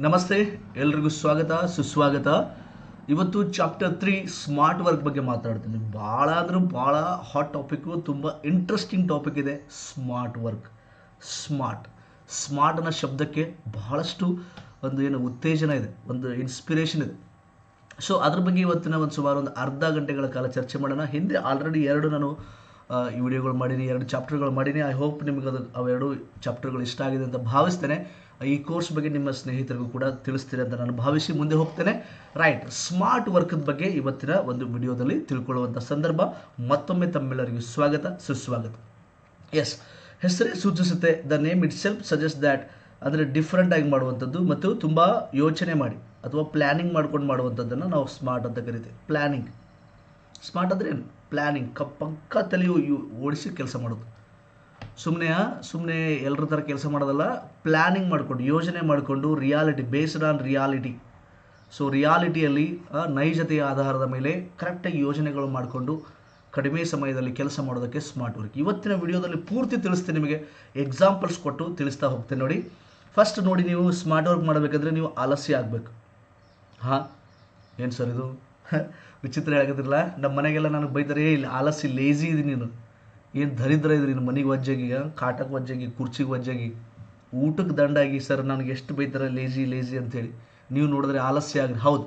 ನಮಸ್ತೆ, ಎಲ್ರಿಗೂ ಸ್ವಾಗತ, ಸುಸ್ವಾಗತ. ಇವತ್ತು ಚಾಪ್ಟರ್ ತ್ರೀ ಸ್ಮಾರ್ಟ್ ವರ್ಕ್ ಬಗ್ಗೆ ಮಾತಾಡ್ತೀನಿ. ಭಾಳ ಆದರೂ ಭಾಳ ಹಾಟ್ ಟಾಪಿಕ್ಕು ತುಂಬ ಇಂಟ್ರೆಸ್ಟಿಂಗ್ ಟಾಪಿಕ್ ಇದೆ ಸ್ಮಾರ್ಟ್ ವರ್ಕ್ ಸ್ಮಾರ್ಟ್ ಸ್ಮಾರ್ಟ್ ಅನ್ನೋ ಶಬ್ದಕ್ಕೆ ಬಹಳಷ್ಟು ಒಂದು ಏನು ಉತ್ತೇಜನ ಇದೆ, ಒಂದು ಇನ್ಸ್ಪಿರೇಷನ್ ಇದೆ. ಸೊ ಅದ್ರ ಬಗ್ಗೆ ಇವತ್ತಿನ ಒಂದು ಸುಮಾರು ಒಂದು ಅರ್ಧ ಗಂಟೆಗಳ ಕಾಲ ಚರ್ಚೆ ಮಾಡೋಣ. ಹಿಂದೆ ಆಲ್ರೆಡಿ ಎರಡು ನಾನು ಈ ವಿಡಿಯೋಗಳು ಮಾಡೀನಿ, ಎರಡು ಚಾಪ್ಟರ್ಗಳು ಮಾಡೀನಿ. ಐ ಹೋಪ್ ನಿಮಗೆ ಅದು, ಅವೆರಡು ಚಾಪ್ಟರ್ಗಳು ಇಷ್ಟ ಆಗಿದೆ ಅಂತ ಭಾವಿಸ್ತೇನೆ. ಈ ಕೋರ್ಸ್ ಬಗ್ಗೆ ನಿಮ್ಮ ಸ್ನೇಹಿತರಿಗೂ ಕೂಡ ತಿಳಿಸ್ತೀರಿ ಅಂತ ನಾನು ಭಾವಿಸಿ ಮುಂದೆ ಹೋಗ್ತೇನೆ. ರೈಟ್, ಸ್ಮಾರ್ಟ್ ವರ್ಕದ ಬಗ್ಗೆ ಇವತ್ತಿನ ಒಂದು ವಿಡಿಯೋದಲ್ಲಿ ತಿಳ್ಕೊಳ್ಳುವಂಥ ಸಂದರ್ಭ. ಮತ್ತೊಮ್ಮೆ ತಮ್ಮೆಲ್ಲರಿಗೂ ಸ್ವಾಗತ, ಸುಸ್ವಾಗತ. ಎಸ್ ಹೆಸರೇ ಸೂಚಿಸುತ್ತೆ the name itself suggest that ಅಂದರೆ ಡಿಫ್ರೆಂಟ್ ಆಗಿ ಮಾಡುವಂಥದ್ದು ಮತ್ತು ತುಂಬ ಯೋಚನೆ ಮಾಡಿ ಅಥವಾ ಪ್ಲ್ಯಾನಿಂಗ್ ಮಾಡ್ಕೊಂಡು ಮಾಡುವಂಥದ್ದನ್ನು ನಾವು ಸ್ಮಾರ್ಟ್ ಅಂತ ಕರಿತೀವಿ. ಪ್ಲ್ಯಾನಿಂಗ್ ಸ್ಮಾರ್ಟ್ ಅಂದರೆ ಏನು? ಪ್ಲ್ಯಾನಿಂಗ್ ಕಪ್ಪಕ್ಕ ಪಕ್ಕ ತಲೆಯು ಓಡಿಸಿ ಕೆಲಸ ಮಾಡೋದು. ಸುಮ್ಮನೆ ಸುಮ್ಮನೆ ಎಲ್ಲರ ಥರ ಕೆಲಸ ಮಾಡೋದಲ್ಲ ಪ್ಲ್ಯಾನಿಂಗ್ ಮಾಡಿಕೊಂಡು ಯೋಜನೆ ಮಾಡಿಕೊಂಡು reality based on reality so ರಿಯಾಲಿಟಿಯಲ್ಲಿ ನೈಜತೆಯ ಆಧಾರದ ಮೇಲೆ ಕರೆಕ್ಟಾಗಿ ಯೋಜನೆಗಳು ಮಾಡಿಕೊಂಡು ಕಡಿಮೆ ಸಮಯದಲ್ಲಿ ಕೆಲಸ ಮಾಡೋದಕ್ಕೆ ಸ್ಮಾರ್ಟ್ ವರ್ಕ್ ಇವತ್ತಿನ ವಿಡಿಯೋದಲ್ಲಿ ಪೂರ್ತಿ ತಿಳಿಸ್ತೀನಿ ನಿಮಗೆ. ಎಕ್ಸಾಂಪಲ್ಸ್ ಕೊಟ್ಟು ತಿಳಿಸ್ತಾ ಹೋಗ್ತೀನಿ ನೋಡಿ. ಫಸ್ಟ್ ನೋಡಿ ನೀವು ಸ್ಮಾರ್ಟ್ ವರ್ಕ್ ಮಾಡಬೇಕಂದ್ರೆ ನೀವು ಆಲಸ್ಯ ಆಗಬೇಕು. ಹಾಂ? ಏನು ಸರ್ ಇದು? ವಿಚಿತ್ರ ಹೇಳಕತ್ತಿರಲ್ಲ? ನಮ್ಮ ಮನೆಗೆಲ್ಲ ನನಗೆ ಬೈತಾರೆ "ಏ, ಇಲ್ಲಿ. ಆಲಸ್ಯ ಲೇಜಿ ಇದೀನಿ ನೀನು. ಏನು ದರಿದ್ರ ಇದ್ರಿ ಮನೆಗೆ ವಜ್ಜಾಗಿ ಕಾಟಕ್ಕೆ ವಜ್ಜಾಗಿ, ಕುರ್ಚಿಗೆ ವಜ್ಜಾಗಿ. ಊಟಕ್ಕೆ ದಂಡಾಗಿ ಸರ್, ನನಗೆ ಎಷ್ಟು ಬೈತಾರೆ ಲೇಜಿ ಲೇಜಿ ಅಂತೇಳಿ ನೀವು ನೋಡಿದ್ರೆ ಆಲಸ್ಯ ಆಗ್ರಿ. ಹೌದು.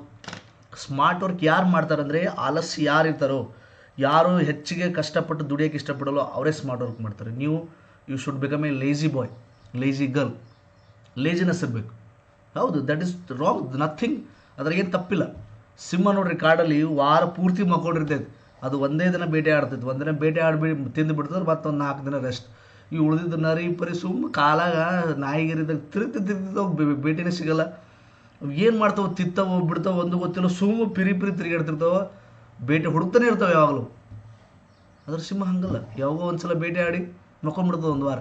ಸ್ಮಾರ್ಟ್ ವರ್ಕ್ ಯಾರು ಮಾಡ್ತಾರಂದರೆ ಆಲಸ್ಯ ಯಾರು ಇರ್ತಾರೋ, ಯಾರು ಹೆಚ್ಚಿಗೆ ಕಷ್ಟಪಟ್ಟು ದುಡಿಯೋಕ್ಕೆ ಇಷ್ಟಪಡೋಲ್ಲ ಅವರೇ ಸ್ಮಾರ್ಟ್ ವರ್ಕ್ ಮಾಡ್ತಾರೆ. ನೀವು, you should become a lazy boy, lazy girl, laziness ಇರಬೇಕು. ಹೌದು, ದಟ್ ಇಸ್ ರಾಂಗ್, ನಥಿಂಗ್, ಅದ್ರಾಗೇನು ತಪ್ಪಿಲ್ಲ. ಸಿಂಹ ನೋಡ್ರಿ ಕಾಡಲ್ಲಿ ವಾರ ಪೂರ್ತಿ ಮಕ್ಕೊಂಡಿರ್ತೈತೆ. ಅದು ಒಂದೇ ದಿನ ಬೇಟೆ ಆಡ್ತಿತ್ತು. ಒಂದಿನ ಬೇಟೆ ಆಡ್ಬಿ, ತಿಂದು ಬಿಡ್ತದ್ರೆ, ಮತ್ತೊಂದು ನಾಲ್ಕು ದಿನ ರೆಸ್ಟ್ ಈ ಉಳಿದಿದ್ದ ನರಿ ಪರಿ ಸುಮ್ಮ ಕಾಲಾಗ ನಾಯಿಗಿರಿದಾಗ ತಿರುಗ್ತಿ ತಿರ್ತಿದ್ದವು ಬೇಟೆನೇ ಸಿಗಲ್ಲ. ಏನು ಮಾಡ್ತಾವೆ, ತಿತ್ತಾವ, ಬಿಡ್ತಾವೆ, ಒಂದು ಗೊತ್ತಿಲ್ಲ ಸುಮ್ಮ ಪಿರಿ ಪಿರಿ ತಿರುಗಾಡ್ತಿರ್ತಾವ ಬೇಟೆ ಹುಡುಕ್ತಾನೆ ಇರ್ತಾವೆ ಯಾವಾಗಲೂ. ಅದ್ರ ಸಿಂಹ ಹಂಗಲ್ಲ. ಯಾವಾಗೋ ಒಂದ್ಸಲ ಬೇಟೆ ಆಡಿ ಮಕ್ಕೊಂಡ್ಬಿಡ್ತದೆ ಒಂದು ವಾರ.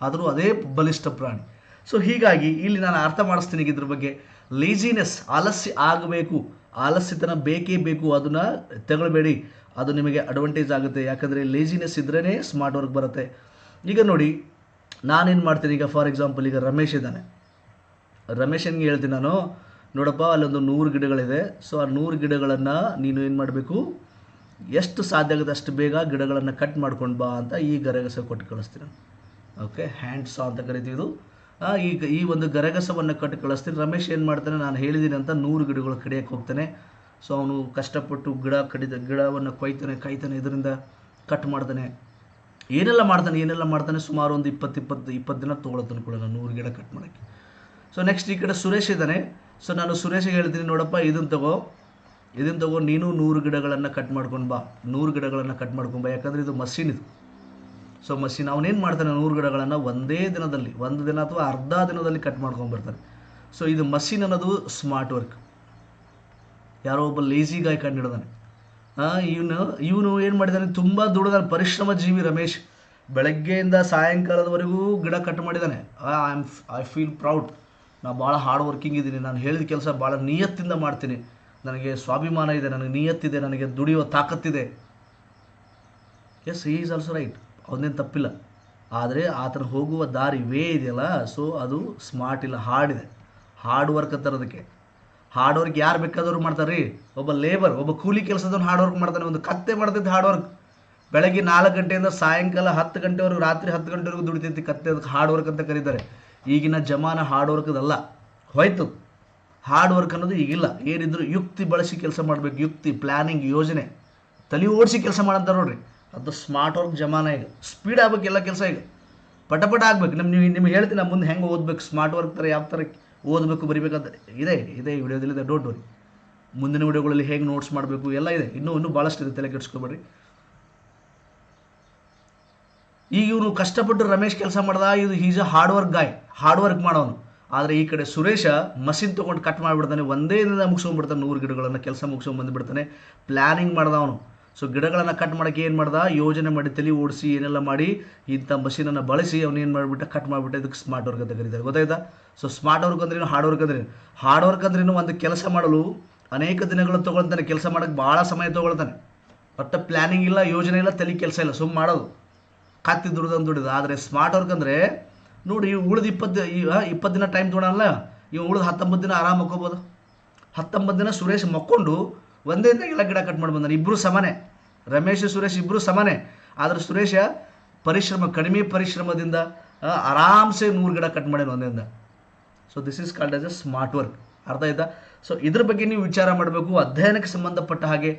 ಆದರೂ ಅದೇ ಬಲಿಷ್ಠ ಪ್ರಾಣಿ. ಸೊ ಹೀಗಾಗಿ ಇಲ್ಲಿ ನಾನು ಅರ್ಥ ಮಾಡಿಸ್ತೀನಿ ಇದ್ರ ಬಗ್ಗೆ. ಲೇಜಿನೆಸ್ ಆಲಸ್ಯ ಆಗಬೇಕು. ಆಲಸ್ಯತನ ಬೇಕೇ ಬೇಕು. ಅದನ್ನು ತಗೊಳ್ಬೇಡಿ. ಅದು ನಿಮಗೆ ಅಡ್ವಾಂಟೇಜ್ ಆಗುತ್ತೆ. ಯಾಕಂದರೆ ಲೇಜಿನೆಸ್ ಇದ್ರೇ ಸ್ಮಾರ್ಟ್ ವರ್ಕ್ ಬರುತ್ತೆ. ಈಗ ನೋಡಿ, ನಾನೇನು ಮಾಡ್ತೀನಿ? ಈಗ ಫಾರ್ ಎಕ್ಸಾಂಪಲ್ ಈಗ ರಮೇಶ್ ಇದ್ದಾನೆ. ರಮೇಶನ್ಗೆ ಹೇಳ್ತೀನಿ ನಾನು? ನೋಡಪ್ಪ, ಅಲ್ಲೊಂದು ನೂರು ಗಿಡಗಳಿದೆ. ಸೊ ಆ ನೂರು ಗಿಡಗಳನ್ನು ನೀನು ಏನು ಮಾಡಬೇಕು? ಎಷ್ಟು ಸಾಧ್ಯ ಆಗುತ್ತೆ ಅಷ್ಟು ಬೇಗ ಗಿಡಗಳನ್ನು ಕಟ್ ಮಾಡ್ಕೊಂಡು ಬಾ ಅಂತ ಈ ಗರಗಸ ಕೊಟ್ಟು ಕಳಿಸ್ತೀನಿ ಓಕೆ ಹ್ಯಾಂಡ್ ಸಾ ಅಂತ ಕರಿತೀವಿ ಇದು. ಈಗ ಈ ಒಂದು ಗರಗಸವನ್ನು ಕಟ್ಟು ಕಳಿಸ್ತೀನಿ. ರಮೇಶ್ ಏನು ಮಾಡ್ತಾನೆ? ನಾನು ಹೇಳಿದ್ದೀನಿ ಅಂತ ನೂರು ಗಿಡಗಳು ಕಡಿಯೋಕ್ಕೆ ಹೋಗ್ತಾನೆ. ಸೊ ಅವನು ಕಷ್ಟಪಟ್ಟು ಗಿಡ ಕಡಿದ, ಗಿಡವನ್ನು ಕೊಯ್ತಾನೆ, ಕಾಯ್ತಾನೆ, ಇದರಿಂದ ಕಟ್ ಮಾಡ್ತಾನೆ. ಏನೆಲ್ಲ ಮಾಡ್ತಾನೆ ಏನೆಲ್ಲ ಮಾಡ್ತಾನೆ, ಸುಮಾರು ಒಂದು ಇಪ್ಪತ್ತು ಇಪ್ಪತ್ತು ಇಪ್ಪತ್ತು ದಿನ ತೊಗೊಳತ್ತೆ ಅನ್ಕೊಳ್ಳೋಣ ನೂರು ಗಿಡ ಕಟ್ ಮಾಡೋಕ್ಕೆ. ಸೊ ನೆಕ್ಸ್ಟ್ ಈ ಕಡೆ ಸುರೇಶ್ ಇದ್ದಾನೆ. ಸೊ ನಾನು ಸುರೇಶಿಗೆ ಹೇಳ್ತೀನಿ ನೋಡಪ್ಪ ಇದನ್ನು ತಗೋ. ಇದನ್ನು ತಗೋ, ನೀನು ನೂರು ಗಿಡಗಳನ್ನು ಕಟ್ ಮಾಡ್ಕೊಂಡು ಬಾ. ನೂರು ಗಿಡಗಳನ್ನು ಕಟ್ ಮಾಡ್ಕೊಂಡು ಬಾ. ಯಾಕಂದರೆ ಇದು ಮಷೀನ್ ಇದು. ಸೊ ಮಷೀನ್ ಅವನೇನು ಮಾಡ್ತಾನೆ, ನೂರು ಗಿಡಗಳನ್ನು ಒಂದೇ ದಿನದಲ್ಲಿ, ಒಂದು ದಿನ ಅಥವಾ ಅರ್ಧ ದಿನದಲ್ಲಿ ಕಟ್ ಮಾಡ್ಕೊಂಡು ಬರ್ತಾನೆ. ಸೊ ಇದು ಮಷೀನ್ ಅನ್ನೋದು ಸ್ಮಾರ್ಟ್ ವರ್ಕ್ ಯಾರೋ ಒಬ್ಬ ಲೇಜಿ ಗಾಯ್ ಕಂಡಿಡ್ದಾನೆ. ಇವನು ಇವನು ಏನು ಮಾಡಿದ್ದಾನೆ ತುಂಬ ದುಡಿದಾನೆ ಪರಿಶ್ರಮ ಜೀವಿ ರಮೇಶ್. ಬೆಳಗ್ಗೆಯಿಂದ ಸಾಯಂಕಾಲದವರೆಗೂ ಗಿಡ ಕಟ್ ಮಾಡಿದ್ದಾನೆ I am I feel proud ನಾ ಭಾಳ ಹಾರ್ಡ್ ವರ್ಕಿಂಗ್ ಇದ್ದೀನಿ. ನಾನು ಹೇಳಿದ ಕೆಲಸ ಭಾಳ ನಿಯತ್ತಿಂದ ಮಾಡ್ತೀನಿ. ನನಗೆ ಸ್ವಾಭಿಮಾನ ಇದೆ. ನನಗೆ ನಿಯತ್ತಿದೆ ನನಗೆ ದುಡಿಯುವ ತಾಕತ್ತಿದೆ. Yes he is also right ಅವನೇನು ತಪ್ಪಿಲ್ಲ. ಆದರೆ ಆತನ ಹೋಗುವ ದಾರಿ ವೇ ಇದೆಯಲ್ಲ? ಸೊ ಅದು ಸ್ಮಾರ್ಟ್ ಇಲ್ಲ. ಹಾರ್ಡ್ ಇದೆ. ಹಾರ್ಡ್ ವರ್ಕ್ ಅಂತಾರದಕ್ಕೆ ಹಾರ್ಡ್ ವರ್ಕ್ ಯಾರು ಬೇಕಾದವ್ರು ಮಾಡ್ತಾರೆ ರೀ ಒಬ್ಬ ಲೇಬರ್ ಒಬ್ಬ ಕೂಲಿ ಕೆಲಸದವ್ನು ಹಾರ್ಡ್ ವರ್ಕ್ ಮಾಡ್ತಾನೆ. ಒಂದು ಕತ್ತೆ ಮಾಡ್ತೈತೆ ಹಾರ್ಡ್ ವರ್ಕ್ ಬೆಳಗ್ಗೆ ನಾಲ್ಕು ಗಂಟೆಯಿಂದ ಸಾಯಂಕಾಲ ಹತ್ತು ಗಂಟೆವರೆಗೂ, ರಾತ್ರಿ ಹತ್ತು ಗಂಟೆವರೆಗೂ ದುಡಿತೈತಿ ಕತ್ತೆ ಅದಕ್ಕೆ ಹಾರ್ಡ್ ವರ್ಕ್ ಅಂತ ಕರೀತಾರೆ. ಈಗಿನ ಜಮಾನ ಹಾರ್ಡ್ ವರ್ಕ್ದಲ್ಲ ಹೋಯ್ತು. ಹಾರ್ಡ್ ವರ್ಕ್ ಅನ್ನೋದು ಈಗಿಲ್ಲ. ಏನಿದ್ರು ಯುಕ್ತಿ ಬಳಸಿ ಕೆಲಸ ಮಾಡಬೇಕು. ಯುಕ್ತಿ ಪ್ಲ್ಯಾನಿಂಗ್ ಯೋಜನೆ. ತಲೆ ಓಡಿಸಿ ಕೆಲಸ ಮಾಡಂತಾರೆ ನೋಡ್ರಿ. ಅದು ಸ್ಮಾರ್ಟ್ ವರ್ಕ್ ಜಮಾನ ಈಗ ಸ್ಪೀಡ್ ಆಗ್ಬೇಕು ಎಲ್ಲ ಕೆಲಸ ಈಗ. ಪಟಪಟ ಪಟ ಆಗ್ಬೇಕು. ನಮ್ಮ ನೀವು ನಿಮ್ಗೆ ಹೇಳ್ತೀನಿ ಮುಂದೆ ಹೆಂಗೆ ಓದ್ಬೇಕು? ಸ್ಮಾರ್ಟ್ ವರ್ಕ್ ಥರ ಯಾವ ಥರ ಓದಬೇಕು, ಬರಿಬೇಕಂತ. ಇದೆ ಇದೆ ಈ ವಿಡಿಯೋದಲ್ಲಿ, ಇದೆ. ಡೋಂಟ್ ವರಿ ಮುಂದಿನ ವಿಡಿಯೋಗಳಲ್ಲಿ ಹೇಗೆ ನೋಟ್ಸ್ ಮಾಡಬೇಕು, ಎಲ್ಲ ಇದೆ. ಇನ್ನೂ ಇನ್ನೂ ಭಾಳಷ್ಟು ಇದೆ. ತಲೆ ಕೆಡಿಸ್ಕೊಬೇಡ್ರಿ. ಈಗ ಇವನು ಕಷ್ಟಪಟ್ಟು ರಮೇಶ್ ಕೆಲಸ ಮಾಡ್ದ, ಇದು is a hard work guy hard work ಮಾಡೋನು. ಆದರೆ ಈ ಕಡೆ ಸುರೇಶ ಮಷಿನ್ ತೊಗೊಂಡು ಕಟ್ ಮಾಡಿಬಿಡ್ತಾನೆ. ಒಂದೇ ದಿನ ಮುಗಿಸ್ಕೊಂಡ್ಬಿಡ್ತಾನೆ. ನೂರು ಗಿಡಗಳನ್ನು, ಕೆಲಸ ಮುಗಿಸ್ಕೊಂಡು ಬಂದುಬಿಡ್ತಾನೆ. ಪ್ಲ್ಯಾನಿಂಗ್ ಮಾಡ್ದ ಅವನು ಸೊ ಗಿಡಗಳನ್ನು ಕಟ್ ಮಾಡೋಕ್ಕೆ ಏನು ಮಾಡ್ದ? ಯೋಜನೆ ಮಾಡಿ, ತಲೆ ಓಡಿಸಿ ಏನೆಲ್ಲ ಮಾಡಿ, ಇಂಥ ಮಷೀನನ್ನು ಬಳಸಿ ಅವನು ಏನು ಮಾಡಿಬಿಟ್ಟ ಕಟ್ ಮಾಡಿಬಿಟ್ಟು ಇದಕ್ಕೆ ಸ್ಮಾರ್ಟ್ ವರ್ಕ್ ಅಂತ ಕರೀತಾರೆ. ಗೊತ್ತಾಯ್ತಾ? ಸೊ ಸ್ಮಾರ್ಟ್ ವರ್ಕ್ ಅಂದ್ರೇನು ಹಾರ್ಡ್ ವರ್ಕ್ ಅಂದ್ರೆ ಹಾರ್ಡ್ ವರ್ಕ್ ಅಂದ್ರೇನು ಒಂದು ಕೆಲಸ ಮಾಡಲು ಅನೇಕ ದಿನಗಳು ತೊಗೊಳ್ತಾನೆ. ಕೆಲಸ ಮಾಡೋಕ್ಕೆ ಭಾಳ ಸಮಯ ತೊಗೊಳ್ತಾನೆ. ಒಟ್ಟು ಪ್ಲ್ಯಾನಿಂಗ್ ಇಲ್ಲ, ಯೋಜನೆ ಇಲ್ಲ, ತಲೆ ಕೆಲಸ ಇಲ್ಲ. ಸುಮ್ಮನೆ ಮಾಡೋದು. ಕತ್ತಿ ದುಡ್ದಂದು. ದುಡಿದ ಆದರೆ ಸ್ಮಾರ್ಟ್ ವರ್ಕ್ ಅಂದರೆ, ನೋಡಿ ಉಳಿದ ಇಪ್ಪತ್ತು ಇಪ್ಪತ್ತು ದಿನ ಟೈಮ್ ತೊಗೊಳಲ್ಲ, ಇವು ಉಳಿದು ಹತ್ತೊಂಬತ್ತು ದಿನ ಆರಾಮ್ ಮಕ್ಕೋಬೋದು. ಹತ್ತೊಂಬತ್ತು ದಿನ ಸುರೇಶ್ ಮಕ್ಕೊಂಡು ಒಂದೇ ದಿನ ಎಲ್ಲ ಗಿಡ ಕಟ್ ಮಾಡಿ ಬಂದಾನೆ. ಇಬ್ಬರು ಸಮಾನೆ. ರಮೇಶ್, ಸುರೇಶ್ ಇಬ್ಬರು ಸಮಾನೆ. ಆದ್ರೆ ಸುರೇಶ ಪರಿಶ್ರಮ, ಕಡಿಮೆ ಪರಿಶ್ರಮದಿಂದ ಆರಾಮ್ಸೆ ನೂರು ಗಿಡ ಕಟ್ ಮಾಡ್ಯಾನ ಒಂದಿಂದ. So this is called as a smart work ಅರ್ಥ ಆಯ್ತಾ? ಸೊ ಇದ್ರ ಬಗ್ಗೆ ನೀವು ವಿಚಾರ ಮಾಡಬೇಕು. ಅಧ್ಯಯನಕ್ಕೆ ಸಂಬಂಧಪಟ್ಟ ಹಾಗೆ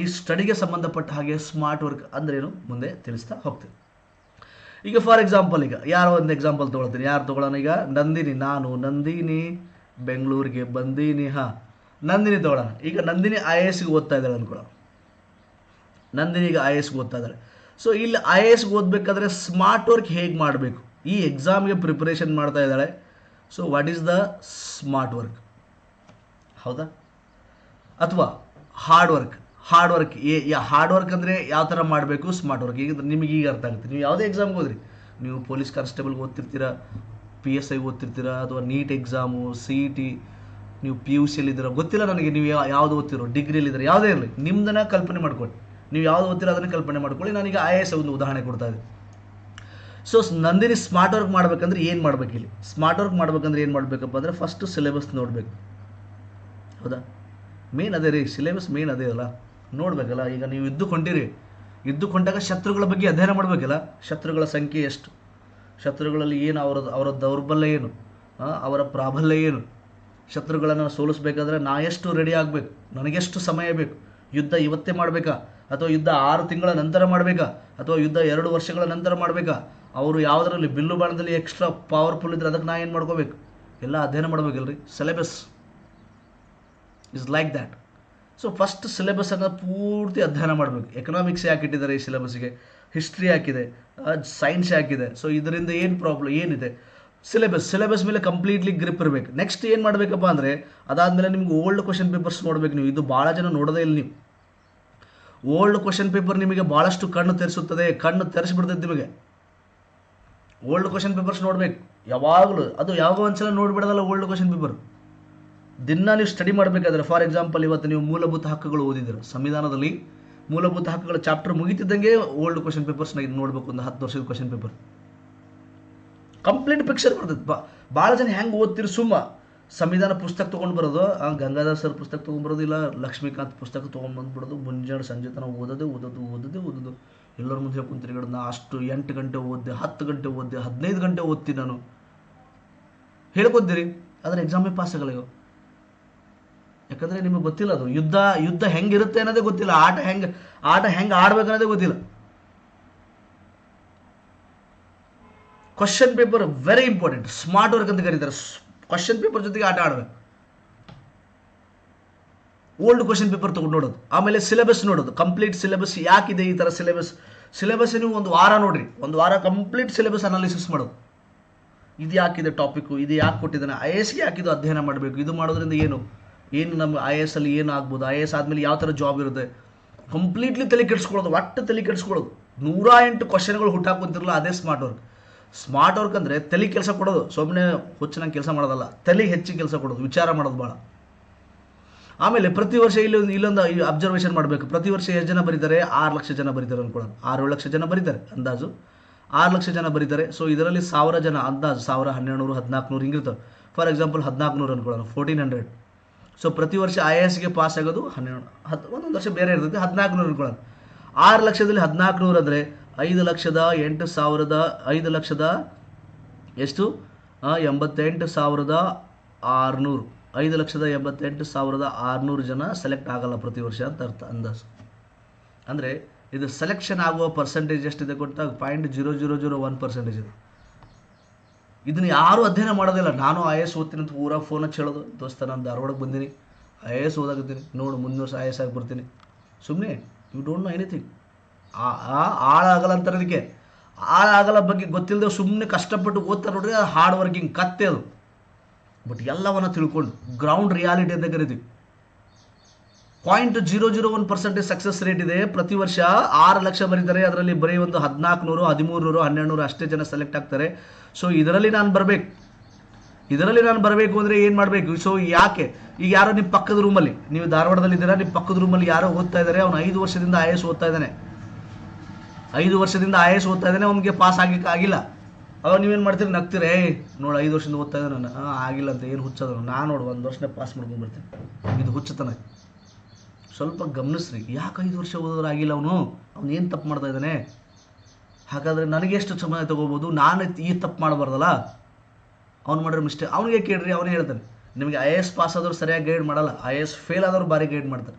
ಈ ಸ್ಟಡಿಗೆ ಸಂಬಂಧಪಟ್ಟ ಹಾಗೆ ಸ್ಮಾರ್ಟ್ ವರ್ಕ್ ಅಂದ್ರೇನು ಮುಂದೆ ತಿಳಿಸ್ತಾ ಹೋಗ್ತೀನಿ. ಈಗ ಫಾರ್ ಎಕ್ಸಾಂಪಲ್ ಈಗ, ಯಾರೋ ಒಂದು ಎಕ್ಸಾಂಪಲ್ ತೊಗೊಳ್ತೀನಿ. ಯಾರು ತೊಗೊಳ್ಳೋಣ ಈಗ? ನಂದಿನಿ. ನಾನು ನಂದಿನಿ, ಬೆಂಗಳೂರಿಗೆ ಬಂದೀನಿ. ಹಾಂ, ನಂದಿನಿ ತೊಗೊಳ್ಳೋಣ. ಈಗ ನಂದಿನಿ ಐ ಎ ಎಸ್ಗೆ ಓದ್ತಾ ಇದ್ದಾಳೆ ಅನ್ಕೊಳ್ಳೋಣ. ನಂದಿನಿ ಈಗ ಐ ಎ ಎಸ್ ಓದ್ತಾ ಇದ್ದಾಳೆ ಸೊ ಇಲ್ಲಿ ಐ ಎ ಎಸ್ಗೆ ಓದಬೇಕಾದ್ರೆ ಸ್ಮಾರ್ಟ್ ವರ್ಕ್ ಹೇಗೆ ಮಾಡಬೇಕು? ಈ ಎಕ್ಸಾಮ್ಗೆ ಪ್ರಿಪ್ರೇಷನ್ ಮಾಡ್ತಾ ಇದ್ದಾಳೆ. So what is the smart work ಹೌದಾ? ಅಥವಾ ಹಾರ್ಡ್ ವರ್ಕ್ ಹಾರ್ಡ್ ವರ್ಕ್ ಏ ಹಾರ್ಡ್ ವರ್ಕ್ ಅಂದರೆ ಯಾವ ಥರ ಮಾಡಬೇಕು? ಸ್ಮಾರ್ಟ್ ವರ್ಕ್ ಈಗ ನಿಮಗೆ ಈಗ ಅರ್ಥ ಆಗುತ್ತೆ. ನೀವು ಯಾವುದೇ ಎಕ್ಸಾಮ್ಗೆ ಹೋದ್ರಿ ನೀವು ಪೊಲೀಸ್ ಕಾನ್ಸ್ಟೇಬಲ್ಗೆ ಓದ್ತಿರ್ತೀರಾ? ಪಿ ಎಸ್ ಐ ಓದ್ತಿರ್ತೀರಾ? ಅಥವಾ NEET exam C E T ನೀವು ಪಿ ಯು ಸಿಯಲ್ಲಿದ್ದೀರಾ ಗೊತ್ತಿಲ್ಲ ನನಗೆ, ನೀವು ಯಾವ ಯಾವ್ದು ಓದ್ತಿರೋ? ಡಿಗ್ರಿಯಲ್ಲಿದ್ದೀರಾ ಯಾವುದೇ ಇರಲಿ. ನಿಮ್ದನ್ನ ಕಲ್ಪನೆ ಮಾಡ್ಕೊಳ್ಳಿ ನೀವು ಯಾವ್ದು ಓದ್ತೀರ ಅದನ್ನು ಕಲ್ಪನೆ ಮಾಡ್ಕೊಳ್ಳಿ. ನನಗೆ ಐ ಎ ಎಸ್ ಒಂದು ಉದಾಹರಣೆ ಕೊಡ್ತಾ ಇದೆ ಸೊ ನಂದಿನಿ ಸ್ಮಾರ್ಟ್ ವರ್ಕ್ ಮಾಡ್ಬೇಕಂದ್ರೆ ಏನು ಮಾಡ್ಬೇಕು ಇಲ್ಲಿ? ಸ್ಮಾರ್ಟ್ ವರ್ಕ್ ಮಾಡ್ಬೇಕಂದ್ರೆ ಏನು ಮಾಡಬೇಕಪ್ಪ ಅಂದರೆ ಫಸ್ಟ್ ಸಿಲೆಬಸ್ ನೋಡಬೇಕು. ಹೌದಾ? ಮೇನ್ ಅದೇ ರೀ ಸಿಲೆಬಸ್ ಮೇನ್ ಅದೇ ಅಲ್ಲ. ನೋಡಬೇಕಲ್ಲ, ಈಗ ನೀವು ಇದ್ದುಕೊಂಡಿರಿ. ಇದ್ದುಕೊಂಡಾಗ ಶತ್ರುಗಳ ಬಗ್ಗೆ ಅಧ್ಯಯನ ಮಾಡಬೇಕಲ್ಲ? ಶತ್ರುಗಳ ಸಂಖ್ಯೆ ಎಷ್ಟು? ಶತ್ರುಗಳಲ್ಲಿ ಏನು ಅವರ ಅವರ ದೌರ್ಬಲ್ಯ ಏನು? ಅವರ ಪ್ರಾಬಲ್ಯ ಏನು? ಶತ್ರುಗಳನ್ನು ಸೋಲಿಸ್ಬೇಕಾದ್ರೆ ನಾ ಎಷ್ಟು ರೆಡಿ ಆಗಬೇಕು? ನನಗೆಷ್ಟು ಸಮಯ ಬೇಕು? ಯುದ್ಧ ಇವತ್ತೇ ಮಾಡಬೇಕಾ? ಅಥವಾ ಯುದ್ಧ ಆರು ತಿಂಗಳ ನಂತರ ಮಾಡಬೇಕಾ? ಅಥವಾ ಯುದ್ಧ ಎರಡು ವರ್ಷಗಳ ನಂತರ ಮಾಡಬೇಕಾ? ಅವರು ಯಾವುದರಲ್ಲಿ ಬಿಲ್ಲು ಬಾಣದಲ್ಲಿ ಎಕ್ಸ್ಟ್ರಾ ಪವರ್ಫುಲ್ ಇದ್ರೆ ಅದಕ್ಕೆ ನಾ ಏನು ಮಾಡ್ಕೋಬೇಕು? ಎಲ್ಲ ಅಧ್ಯಯನ ಮಾಡ್ಬೇಕಲ್ರಿ? Syllabus is like that so first ಸಿಲೆಬಸನ್ನು ಪೂರ್ತಿ ಅಧ್ಯಯನ ಮಾಡಬೇಕು. ಎಕನಾಮಿಕ್ಸ್ ಯಾಕೆ ಇಟ್ಟಿದ್ದಾರೆ ಈ ಸಿಲೆಬಸ್ಗೆ ಹಿಸ್ಟ್ರಿ ಹಾಕಿದೆ. ಸೈನ್ಸ್ ಹಾಕಿದೆ. ಸೊ ಇದರಿಂದ ಏನು ಪ್ರಾಬ್ಲಮ್ ಏನಿದೆ? ಸಿಲೆಬಸ್ ಸಿಲೆಬಸ್ ಮೇಲೆ ಕಂಪ್ಲೀಟ್ಲಿ ಗ್ರಿಪ್ ಇರಬೇಕು. ನೆಕ್ಸ್ಟ್ ಏನು ಮಾಡಬೇಕಪ್ಪ ಅಂದರೆ, ಅದಾದಮೇಲೆ ನಿಮ್ಗೆ ಓಲ್ಡ್ ಕ್ವಶನ್ ಪೇಪರ್ಸ್ ನೋಡ್ಬೇಕು ನೀವು. ಇದು ಭಾಳ ಜನ ನೋಡೋದೇ ಇಲ್ಲ ನೀವು. ಓಲ್ಡ್ ಕ್ವಶನ್ ಪೇಪರ್ ನಿಮಗೆ ಭಾಳಷ್ಟು ಕಣ್ಣು ತೆರೆಸುತ್ತದೆ, ಕಣ್ಣು ತೆರೆಸಿಬಿಡ್ತದೆ ನಿಮಗೆ. ಓಲ್ಡ್ ಕ್ವಶನ್ ಪೇಪರ್ಸ್ ನೋಡ್ಬೇಕು. ಯಾವಾಗಲೂ, ಅದು ಯಾವಾಗ ಒಂದ್ಸಲ ನೋಡಿಬಿಡೋದಲ್ಲ ಓಲ್ಡ್ ಕ್ವಶನ್ ಪೇಪರ್. ದಿನ ನೀವು ಸ್ಟಡಿ ಮಾಡಬೇಕಾದ್ರೆ, ಫಾರ್ ಎಕ್ಸಾಂಪಲ್ ಇವತ್ತು ನೀವು ಮೂಲಭೂತ ಹಕ್ಕುಗಳು ಓದಿದ್ರು ಸಂವಿಧಾನದಲ್ಲಿ ಮೂಲಭೂತ ಹಕ್ಕುಗಳ ಚಾಪ್ಟರ್ ಮುಗಿತಿದ್ದಂಗೆ ಓಲ್ಡ್ ಕ್ವಶನ್ ಪೇಪರ್ಸ್ನ ಇದು ನೋಡ್ಬೇಕು, ಒಂದು ಹತ್ತು ವರ್ಷದ ಕ್ವಶನ್ ಪೇಪರ್. ಕಂಪ್ಲೀಟ್ ಪಿಕ್ಚರ್ ಬರ್ತದೆ. ಭಾಳ ಜನ ಹೆಂಗೆ ಓದ್ತಿರು ಸುಮ್ಮ. ಸಂವಿಧಾನ ಪುಸ್ತಕ ತೊಗೊಂಡು ಬರೋದು, ಆ ಗಂಗಾಧರ್ ಸರ್ ಪುಸ್ತಕ ತೊಗೊಂಡ್ಬರೋದು ಇಲ್ಲ, ಲಕ್ಷ್ಮೀಕಾಂತ್ ಪುಸ್ತಕ ತೊಗೊಂಡು ಬಂದ್ಬಿಡೋದು, ಮುಂಜಾನೆ ಸಂಜೆ ತನಕ ಓದೋದೇ, ಓದೋದು ಓದೋದೇ, ಓದೋದು. ಎಲ್ಲರ ಮುಂದೆ ಹೇಳ್ಕೊಂಡು ತಿರುಗಾಡೋದು. ನಾ ಅಷ್ಟು ಎಂಟು ಗಂಟೆ ಓದಿದೆ, ಹತ್ತು ಗಂಟೆ ಓದಿದೆ, ಹದಿನೈದು ಗಂಟೆ ಓದ್ತೀನಿ ನಾನು. ಹೇಳ್ಕೊತೀರಿ? ಆದರೆ ಎಕ್ಸಾಮೇ ಪಾಸ್ ಆಗಲ್ಲ ಇವು ಯಾಕಂದರೆ ನಿಮಗೆ ಗೊತ್ತಿಲ್ಲ ಅದು. ಯುದ್ಧ ಯುದ್ಧ ಹೆಂಗಿರುತ್ತೆ ಅನ್ನೋದೇ ಗೊತ್ತಿಲ್ಲ. ಆಟ ಹೆಂಗೆ ಆಟ ಹೆಂಗೆ ಆಡ್ಬೇಕು ಅನ್ನೋದೇ ಗೊತ್ತಿಲ್ಲ. Question paper very important smart work ಅಂತ ಕರೀತಾರೆ. ಕ್ವಶನ್ ಪೇಪರ್ ಜೊತೆಗೆ ಆಟ ಆಡಬೇಕು ಓಲ್ಡ್ ಕ್ವಶನ್ ಪೇಪರ್ ತಗೊಂಡು ನೋಡೋದು. ಆಮೇಲೆ ಸಿಲೆಬಸ್ ನೋಡೋದು. ಕಂಪ್ಲೀಟ್ ಸಿಲೆಬಸ್ ಯಾಕಿದೆ ಈ ಥರ ಸಿಲೆಬಸ್ ಸಿಲೆಬಸ್ ನೀವು ಒಂದು ವಾರ ನೋಡ್ರಿ. ಒಂದು ವಾರ ಕಂಪ್ಲೀಟ್ ಸಿಲೆಬಸ್ ಅನಾಲಿಸಿಸ್ ಮಾಡೋದು. ಇದು ಯಾಕಿದೆ ಟಾಪಿಕ್ಕು ಇದು ಯಾಕೆ ಕೊಟ್ಟಿದ್ದಾನೆ? ಐ ಎಸ್ಗೆ ಯಾಕಿದು ಅಧ್ಯಯನ ಮಾಡಬೇಕು? ಇದು ಮಾಡೋದ್ರಿಂದ ಏನು? ಏನು ನಮ್ಮ ಐ ಎಸ್ ಅಲ್ಲಿ ಏನು ಆಗ್ಬೋದು? ಐ ಎಸ್ ಆದಮೇಲೆ ಯಾವ ಥರ ಜಾಬ್ ಇರುತ್ತೆ? ಕಂಪ್ಲೀಟ್ಲಿ ತಲೆ ಕೆಡಿಸ್ಕೊಳ್ಳೋದು. ಒಟ್ಟು ತಲೆ ಕೆಡಿಸ್ಕೊಳ್ಳೋದು. ನೂರ ಎಂಟು ಕ್ವಶನ್ಗಳು ಹುಟ್ಟಾಕೊಂತಿರಲ್ಲ ಅದೇ ಸ್ಮಾರ್ಟ್ ವರ್ಕ್ ಸ್ಮಾರ್ಟ್ ವರ್ಕ್ ಅಂದರೆ ತಲೆ ಕೆಲಸ ಕೊಡೋದು. ಸುಮ್ಮನೆ ಹುಚ್ಚಿನಂಗೆ ಕೆಲಸ ಮಾಡೋದಲ್ಲ. ತಲೆ ಹೆಚ್ಚಿಗೆ ಕೆಲಸ ಕೊಡೋದು. ವಿಚಾರ ಮಾಡೋದು ಭಾಳ ಆಮೇಲೆ ಪ್ರತಿ ವರ್ಷ ಇಲ್ಲೊಂದು ಇಲ್ಲೊಂದು ಅಬ್ಸರ್ವೇಷನ್ ಮಾಡಬೇಕು. ಪ್ರತಿ ವರ್ಷ ಎಷ್ಟು ಜನ ಬರೀತಾರೆ? ಆರು ಲಕ್ಷ ಜನ ಬರೀತಾರೆ ಅಂದ್ಕೊಳ್ಳೋಣ ಆರು ಏಳು ಲಕ್ಷ ಜನ ಬರೀತಾರೆ ಅಂದಾಜು. ಆರು ಲಕ್ಷ ಜನ ಬರೀತಾರೆ. ಸೊ ಇದರಲ್ಲಿ ಸಾವಿರ ಜನ ಅಂದಾಜು. ಸಾವಿರ ಹನ್ನೆರಡು ನೂರು ಹದಿನಾಲ್ಕು ನೂರು ಹಿಂಗಿರ್ತಾವೆ. ಫಾರ್ ಎಕ್ಸಾಂಪಲ್ ಹದಿನಾಲ್ಕು ನೂರು ಅನ್ಕೊಳ್ಳೋಣ. ಫೋರ್ಟೀನ್ ಹಂಡ್ರೆಡ್ ಸೊ ಪ್ರತಿ ವರ್ಷ ಐ ಎಸ್ಗೆ ಪಾಸ್ ಆಗೋದು ಹನ್ನೆರಡು ಹತ್ತು ಒಂದೊಂದು ವರ್ಷ ಬೇರೆ ಇರ್ತದೆ. ಹದಿನಾಲ್ಕು ನೂರು ಅಂದ್ಕೊಳ್ಳೋಣ ಆರು ಲಕ್ಷದಲ್ಲಿ ಹದಿನಾಲ್ಕು ನೂರು ಅಂದರೆ ಐದು ಲಕ್ಷದ ಎಂಟು ಸಾವಿರದ ಐದು ಲಕ್ಷದ ಎಷ್ಟು? ಎಂಬತ್ತೆಂಟು ಸಾವಿರದ ಆರುನೂರು. ಐದು ಲಕ್ಷದ ಎಂಬತ್ತೆಂಟು ಸಾವಿರದ ಆರುನೂರು ಜನ ಸೆಲೆಕ್ಟ್ ಆಗಲ್ಲ ಪ್ರತಿ ವರ್ಷ ಅಂತ ಅರ್ಥ, ಅಂದಾಜು. ಅಂದರೆ ಇದು ಸೆಲೆಕ್ಷನ್ ಆಗುವ ಪರ್ಸೆಂಟೇಜ್ ಎಷ್ಟಿದೆ ಕೊಟ್ಟಾಗ point zero zero zero one percentage ಇದೆ. ಇದನ್ನು ಯಾರೂ ಅಧ್ಯಯನ ಮಾಡೋದಿಲ್ಲ. ನಾನು ಐ ಎಸ್ ಓದ್ತೀನಿ ಅಂತ ಊರಾಗ ಫೋನ್ ಹಚ್ಚಿ ಹೇಳೋದು, ದೋಸ್ತ, ನಾನು ಧಾರವಾಡಕ್ಕೆ ಬಂದೀನಿ. ಐ ಎ ಎಸ್ ಓದಾಕತ್ತೀನಿ. ನೋಡು ಮುಂದಿನ ವರ್ಷ ಐ ಎಸ್ ಆಗಿ ಬರ್ತೀನಿ. ಸುಮ್ಮನೆ ಯು ಡೋಂಟ್ ನೋ ಎನಿಥಿಂಗ್ ಆಳಾಗಲ್ಲ ಅಂತಾರೆ ಅದಕ್ಕೆ ಹಾಳಾಗಲ್ಲ ಬಗ್ಗೆ ಗೊತ್ತಿಲ್ಲದೆ ಸುಮ್ಮನೆ ಕಷ್ಟಪಟ್ಟು ಓದ್ತಾರೆ ನೋಡ್ರಿ, ಅದು ಹಾರ್ಡ್ ವರ್ಕಿಂಗ್ ಕತ್ತೆ ಅದು. ಬಟ್ ಎಲ್ಲವನ್ನ ತಿಳ್ಕೊಂಡು ಗ್ರೌಂಡ್ ರಿಯಾಲಿಟಿ ಅಂತ ಕರಿತೀವಿ. Point zero zero one percentage success rate ಇದೆ. ಪ್ರತಿ ವರ್ಷ ಆರು ಲಕ್ಷ ಬರೀತಾರೆ. ಅದರಲ್ಲಿ ಬರೀ ಒಂದು ಹದಿನಾಲ್ಕು ನೂರು ಹದಿಮೂರು ನೂರು ಹನ್ನೆರಡು ನೂರು ಅಷ್ಟೇ ಜನ ಸೆಲೆಕ್ಟ್ ಆಗ್ತಾರೆ. ಸೊ ಇದರಲ್ಲಿ ನಾನು ಬರಬೇಕು. ಇದರಲ್ಲಿ ನಾನು ಬರಬೇಕು ಅಂದರೆ ಏನು ಮಾಡಬೇಕು? ಸೊ ಯಾಕೆ? ಈಗ ಯಾರೋ ನಿಮ್ಮ ಪಕ್ಕದ ರೂಮಲ್ಲಿ ನೀವು ಧಾರವಾಡದಲ್ಲಿ ಇದ್ದೀರಾ ನಿಮ್ಮ ಪಕ್ಕದ ರೂಮಲ್ಲಿ ಯಾರೋ ಓದ್ತಾ ಇದ್ದಾರೆ, ಅವನು ಐದು ವರ್ಷದಿಂದ ಐ ಎಸ್ ಓದ್ತಾ ಇದ್ದಾನೆ. ಐದು ವರ್ಷದಿಂದ ಐ ಎಸ್ ಓದ್ತಾ ಇದ್ದಾನೆ, ಅವನಿಗೆ ಪಾಸ್ ಆಗಲಿಕ್ಕೆ ಆಗಿಲ್ಲ. ಅವಾಗ ನೀವೇನು ಮಾಡ್ತೀರಿ? ನಗ್ತೀರಿ, ಏಯ್, ನೋಡಿ, ಐದು ವರ್ಷದಿಂದ ಓದ್ತಾ ಇದ್ದಾನೆ ನಾನು ಹಾಂ, ಆಗಿಲ್ಲ ಅಂತ ಏನು ಹುಚ್ಚದ ನಾನು ನೋಡು, ಒಂದು ವರ್ಷನೇ ಪಾಸ್ ಮಾಡ್ಕೊಂಡ್ಬರ್ತೀನಿ ಇದು ಹುಚ್ಚತನ. ಸ್ವಲ್ಪ ಗಮನಿಸ್ರಿ. ಯಾಕೆ ಐದು ವರ್ಷ ಓದೋರು ಆಗಿಲ್ಲ ಅವನು? ಅವ್ನು ಏನು ತಪ್ಪು ಮಾಡ್ತಾ ಇದ್ದಾನೆ? ಹಾಗಾದರೆ ನನಗೆ ಎಷ್ಟು ಸಮಯ ತಗೋಬೋದು? ನಾನು ಈ ತಪ್ಪು ಮಾಡಬಾರ್ದಲ್ಲ? ಅವ್ನು ಮಾಡಿರೋ ಮಿಸ್ಟೇಕ್ ಅವನಿಗೆ ಕೇಳ್ರಿ, ಅವನೇ ಹೇಳ್ತಾನೆ. ನಿಮಗೆ ಐ ಎ ಎಸ್ ಪಾಸ್ ಆದವ್ರು ಸರಿಯಾಗಿ ಗೈಡ್ ಮಾಡಲ್ಲ. ಐ ಎ ಎಸ್ ಫೇಲ್ ಆದವ್ರು ಭಾರಿ ಗೈಡ್ ಮಾಡ್ತಾರೆ.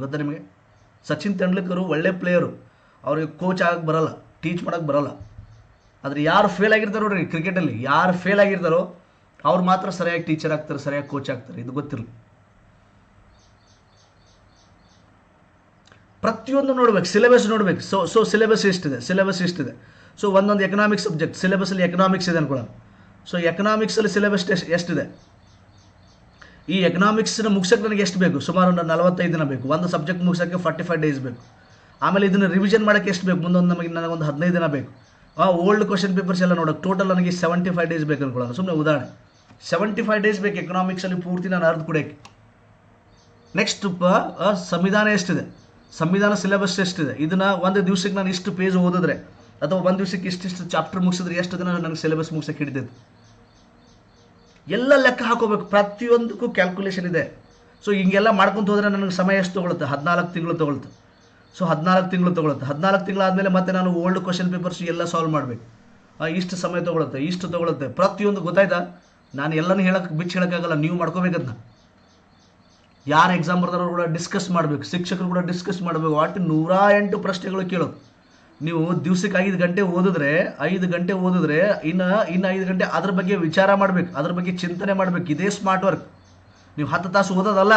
ಗೊತ್ತಾ ನಿಮಗೆ? ಸಚಿನ್ ತೆಂಡೂಲ್ಕರು ಒಳ್ಳೆ ಪ್ಲೇಯರು ಅವ್ರಿಗೆ ಕೋಚ್ ಆಗಕ್ಕೆ ಬರಲ್ಲ ಟೀಚ್ ಮಾಡೋಕ್ಕೆ ಬರಲ್ಲ. ಆದರೆ ಯಾರು ಫೇಲ್ ಆಗಿರ್ತಾರೋ ನೋಡ್ರಿ ಕ್ರಿಕೆಟಲ್ಲಿ ಯಾರು ಫೇಲ್ ಆಗಿರ್ತಾರೋ ಅವ್ರು ಮಾತ್ರ ಸರಿಯಾಗಿ ಟೀಚರ್ ಆಗ್ತಾರೆ, ಸರಿಯಾಗಿ ಕೋಚ್ ಆಗ್ತಾರೆ, ಇದು ಗೊತ್ತಿರಲಿ ಪ್ರತಿಯೊಂದು ನೋಡ್ಬೇಕು ಸಿಲೆಬಸ್ ನೋಡ್ಬೇಕು. ಸೊ ಸೊ ಸಿಲೆಬಸ್ ಎಷ್ಟಿದೆ ಸಿಲೆಬಸ್ ಎಷ್ಟಿದೆ? ಸೊ ಒಂದೊಂದು ಎಕನಾಮಿಕ್ಸ್ ಸಬ್ಜೆಕ್ಟ್ ಸಿಲೆಬಸಲ್ಲಿ ಎಕನಾಮಿಕ್ಸ್ ಇದೆ ಅನ್ಕೊಳ್ಳೋಣ. ಸೊ ಎಕನಾಮಿಕ್ಸಲ್ಲಿ ಸಿಲೆಬಸ್ ಎಷ್ಟು, ಎಷ್ಟಿದೆ? ಈ ಎಕನಾಮಿಕ್ಸ್ನ ಮುಗ್ಸಕ್ಕೆ ನನಗೆ ಎಷ್ಟು ಬೇಕು? ಸುಮಾರು ಒಂದು ನಲವತ್ತೈದು ದಿನ ಬೇಕು. ಒಂದು ಸಬ್ಜೆಕ್ಟ್ ಮುಗ್ಸೋಕ್ಕೆ ಫಾರ್ಟಿ ಫೈವ್ ಡೇಸ್ ಬೇಕು. ಆಮೇಲೆ ಇದನ್ನು ರಿವಿಷನ್ ಮಾಡೋಕ್ಕೆ ಎಷ್ಟು ಬೇಕು? ಮುಂದೊಂದು ನಮಗೆ ನನಗೊಂದು ಹದಿನೈದು ದಿನ ಬೇಕು. ಆ ಓಲ್ಡ್ ಕ್ವಶನ್ ಪೇಪರ್ಸ್ ಎಲ್ಲ ನೋಡೋಕೆ ಟೋಟಲ್ ನನಗೆ ಸೆವೆಂಟಿ ಫೈವ್ ಡೇಸ್ ಬೇಕು ಅನ್ಕೊಳ್ಳೋಣ ಸುಮ್ಮನೆ ಉದಾಹರಣೆ. ಸೆವೆಂಟಿ ಫೈವ್ ಡೇಸ್ ಬೇಕು ಎಕನಾಮಿಕ್ಸಲ್ಲಿ ಪೂರ್ತಿ ನಾನು ಅರ್ಧ ಕುಡಿಯೋಕ್ಕೆ. ನೆಕ್ಸ್ಟ್ ಸಂವಿಧಾನ ಎಷ್ಟಿದೆ? ಸಂವಿಧಾನ ಸಿಲೆಬಸ್ ಎಷ್ಟಿದೆ? ಇದನ್ನು ಒಂದು ದಿವಸಕ್ಕೆ ನಾನು ಇಷ್ಟು ಪೇಜ್ ಓದಿದ್ರೆ, ಅಥವಾ ಒಂದು ದಿವಸಕ್ಕೆ ಇಷ್ಟಿಷ್ಟು ಚಾಪ್ಟರ್ ಮುಗಿಸಿದ್ರೆ ಎಷ್ಟು ದಿನ ನನಗೆ ಸಿಲೆಬಸ್ ಮುಗಿಸಕ್ಕೆ ಹಿಡಿದಿದ್ದು? ಎಲ್ಲ ಲೆಕ್ಕ ಹಾಕೋಬೇಕು. ಪ್ರತಿಯೊಂದಕ್ಕೂ ಕ್ಯಾಲ್ಕುಲೇಷನ್ ಇದೆ. ಸೊ ಹಿಂಗೆಲ್ಲ ಮಾಡ್ಕೊಂತ ಹೋದ್ರೆ ನನಗೆ ಸಮಯ ಎಷ್ಟು ತೊಗೊಳುತ್ತೆ? ಹದಿನಾಲ್ಕು ತಿಂಗಳು ತೊಗೊಳುತ್ತೆ. ಸೊ ಹದಿನಾಲ್ಕು ತಿಂಗಳು ತೊಗೊಳುತ್ತೆ. ಹದಿನಾಲ್ಕು ತಿಂಗಳಾದಮೇಲೆ ಮತ್ತೆ ನಾನು ಓಲ್ಡ್ ಕ್ವಶನ್ ಪೇಪರ್ಸ್ ಎಲ್ಲ ಸಾಲ್ವ್ ಮಾಡಬೇಕು. ಇಷ್ಟು ಸಮಯ ತೊಗೊಳುತ್ತೆ, ಇಷ್ಟು ತೊಗೊಳುತ್ತೆ. ಪ್ರತಿಯೊಂದು ಗೊತ್ತಾಯ್ತಾ? ನಾನು ಎಲ್ಲನೂ ಹೇಳಕ್ಕೆ ಬಿಚ್ಚಿ ಹೇಳೋಕ್ಕಾಗಲ್ಲ. ನೀವು ಮಾಡ್ಕೋಬೇಕದನ್ನ ಯಾರು ಎಕ್ಸಾಮ್ ಬರ್ದವ್ರು ಕೂಡ ಡಿಸ್ಕಸ್ ಮಾಡಬೇಕು. ಶಿಕ್ಷಕರು ಕೂಡ ಡಿಸ್ಕಸ್ ಮಾಡಬೇಕು. ಒಟ್ಟು ನೂರ ಎಂಟು ಪ್ರಶ್ನೆಗಳು ಕೇಳೋದು ನೀವು ದಿವ್ಸಕ್ಕೆ ಐದು ಗಂಟೆ ಓದಿದ್ರೆ, ಐದು ಗಂಟೆ ಓದಿದ್ರೆ ಇನ್ನು ಇನ್ನು ಐದು ಗಂಟೆ ಅದ್ರ ಬಗ್ಗೆ ವಿಚಾರ ಮಾಡಬೇಕು. ಅದ್ರ ಬಗ್ಗೆ ಚಿಂತನೆ ಮಾಡಬೇಕು. ಇದೇ ಸ್ಮಾರ್ಟ್ ವರ್ಕ್ ನೀವು ಹತ್ತು ತಾಸು ಓದೋದಲ್ಲ.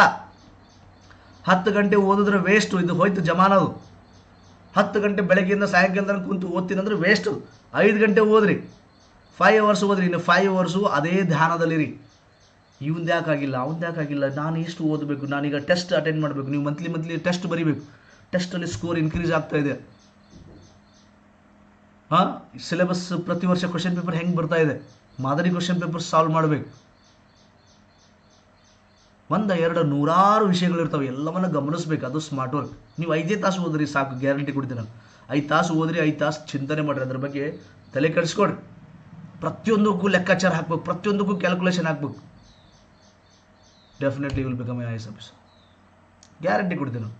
ಹತ್ತು ಗಂಟೆ ಓದಿದ್ರೆ ವೇಸ್ಟು ಇದು ಹೋಯ್ತು ಜಮಾನದು. ಹತ್ತು ಗಂಟೆ ಬೆಳಗ್ಗೆಯಿಂದ ಸಾಯಂಕಾಲ ತನಕ ಕುಂತು ಓದ್ತೀನಿ ಅಂದ್ರೆ ವೇಸ್ಟು ಐದು ಗಂಟೆ ಓದ್ರಿ. ಫೈವ್ ಅವರ್ಸ್ ಓದ್ರಿ. ಇನ್ನು ಫೈವ್ ಅವರ್ಸು ಅದೇ ಧ್ಯಾನದಲ್ಲಿರಿ. ಇವಂದು ಯಾಕಾಗಿಲ್ಲ ಅವ್ನು ಯಾಕಾಗಿಲ್ಲ ನಾನು ಎಷ್ಟು ಓದಬೇಕು? ನಾನೀಗ ಟೆಸ್ಟ್ ಅಟೆಂಡ್ ಮಾಡಬೇಕು. ನೀವು ಮಂತ್ಲಿ ಮಂತ್ಲಿ ಟೆಸ್ಟ್ ಬರೀಬೇಕು. ಟೆಸ್ಟಲ್ಲಿ ಸ್ಕೋರ್ ಇನ್ಕ್ರೀಸ್ ಆಗ್ತಾ ಇದೆ. ಹಾಂ? ಸಿಲೆಬಸ್ ಪ್ರತಿ ವರ್ಷ ಕ್ವಶನ್ ಪೇಪರ್ ಹೆಂಗೆ ಬರ್ತಾ ಇದೆ? ಮಾದರಿ ಕ್ವಶನ್ ಪೇಪರ್ ಸಾಲ್ವ್ ಮಾಡಬೇಕು. ಒಂದು, ಎರಡು, ನೂರಾರು ವಿಷಯಗಳಿರ್ತಾವೆ ಎಲ್ಲವನ್ನ ಗಮನಿಸ್ಬೇಕು. ಅದು ಸ್ಮಾರ್ಟ್ ವರ್ಕ್ ನೀವು ಐದೇ ತಾಸು ಓದ್ರಿ, ಸಾಕು ಗ್ಯಾರಂಟಿ ಕೊಡ್ತೀನಿ ನಾನು. ಐದು ತಾಸು ಓದ್ರಿ, ಐದು ತಾಸು ಚಿಂತನೆ ಮಾಡಿರಿ. ಅದ್ರ ಬಗ್ಗೆ ತಲೆ ಕೆಡಿಸ್ಕೊಡ್ರಿ ಪ್ರತಿಯೊಂದಕ್ಕೂ ಲೆಕ್ಕಾಚಾರ ಹಾಕ್ಬೇಕು. ಪ್ರತಿಯೊಂದಕ್ಕೂ ಕ್ಯಾಲ್ಕುಲೇಷನ್ ಹಾಕ್ಬೇಕು. Definitely will become a I S officer guarantee ಕೊಡ್ತೀನಿ ನಾನು.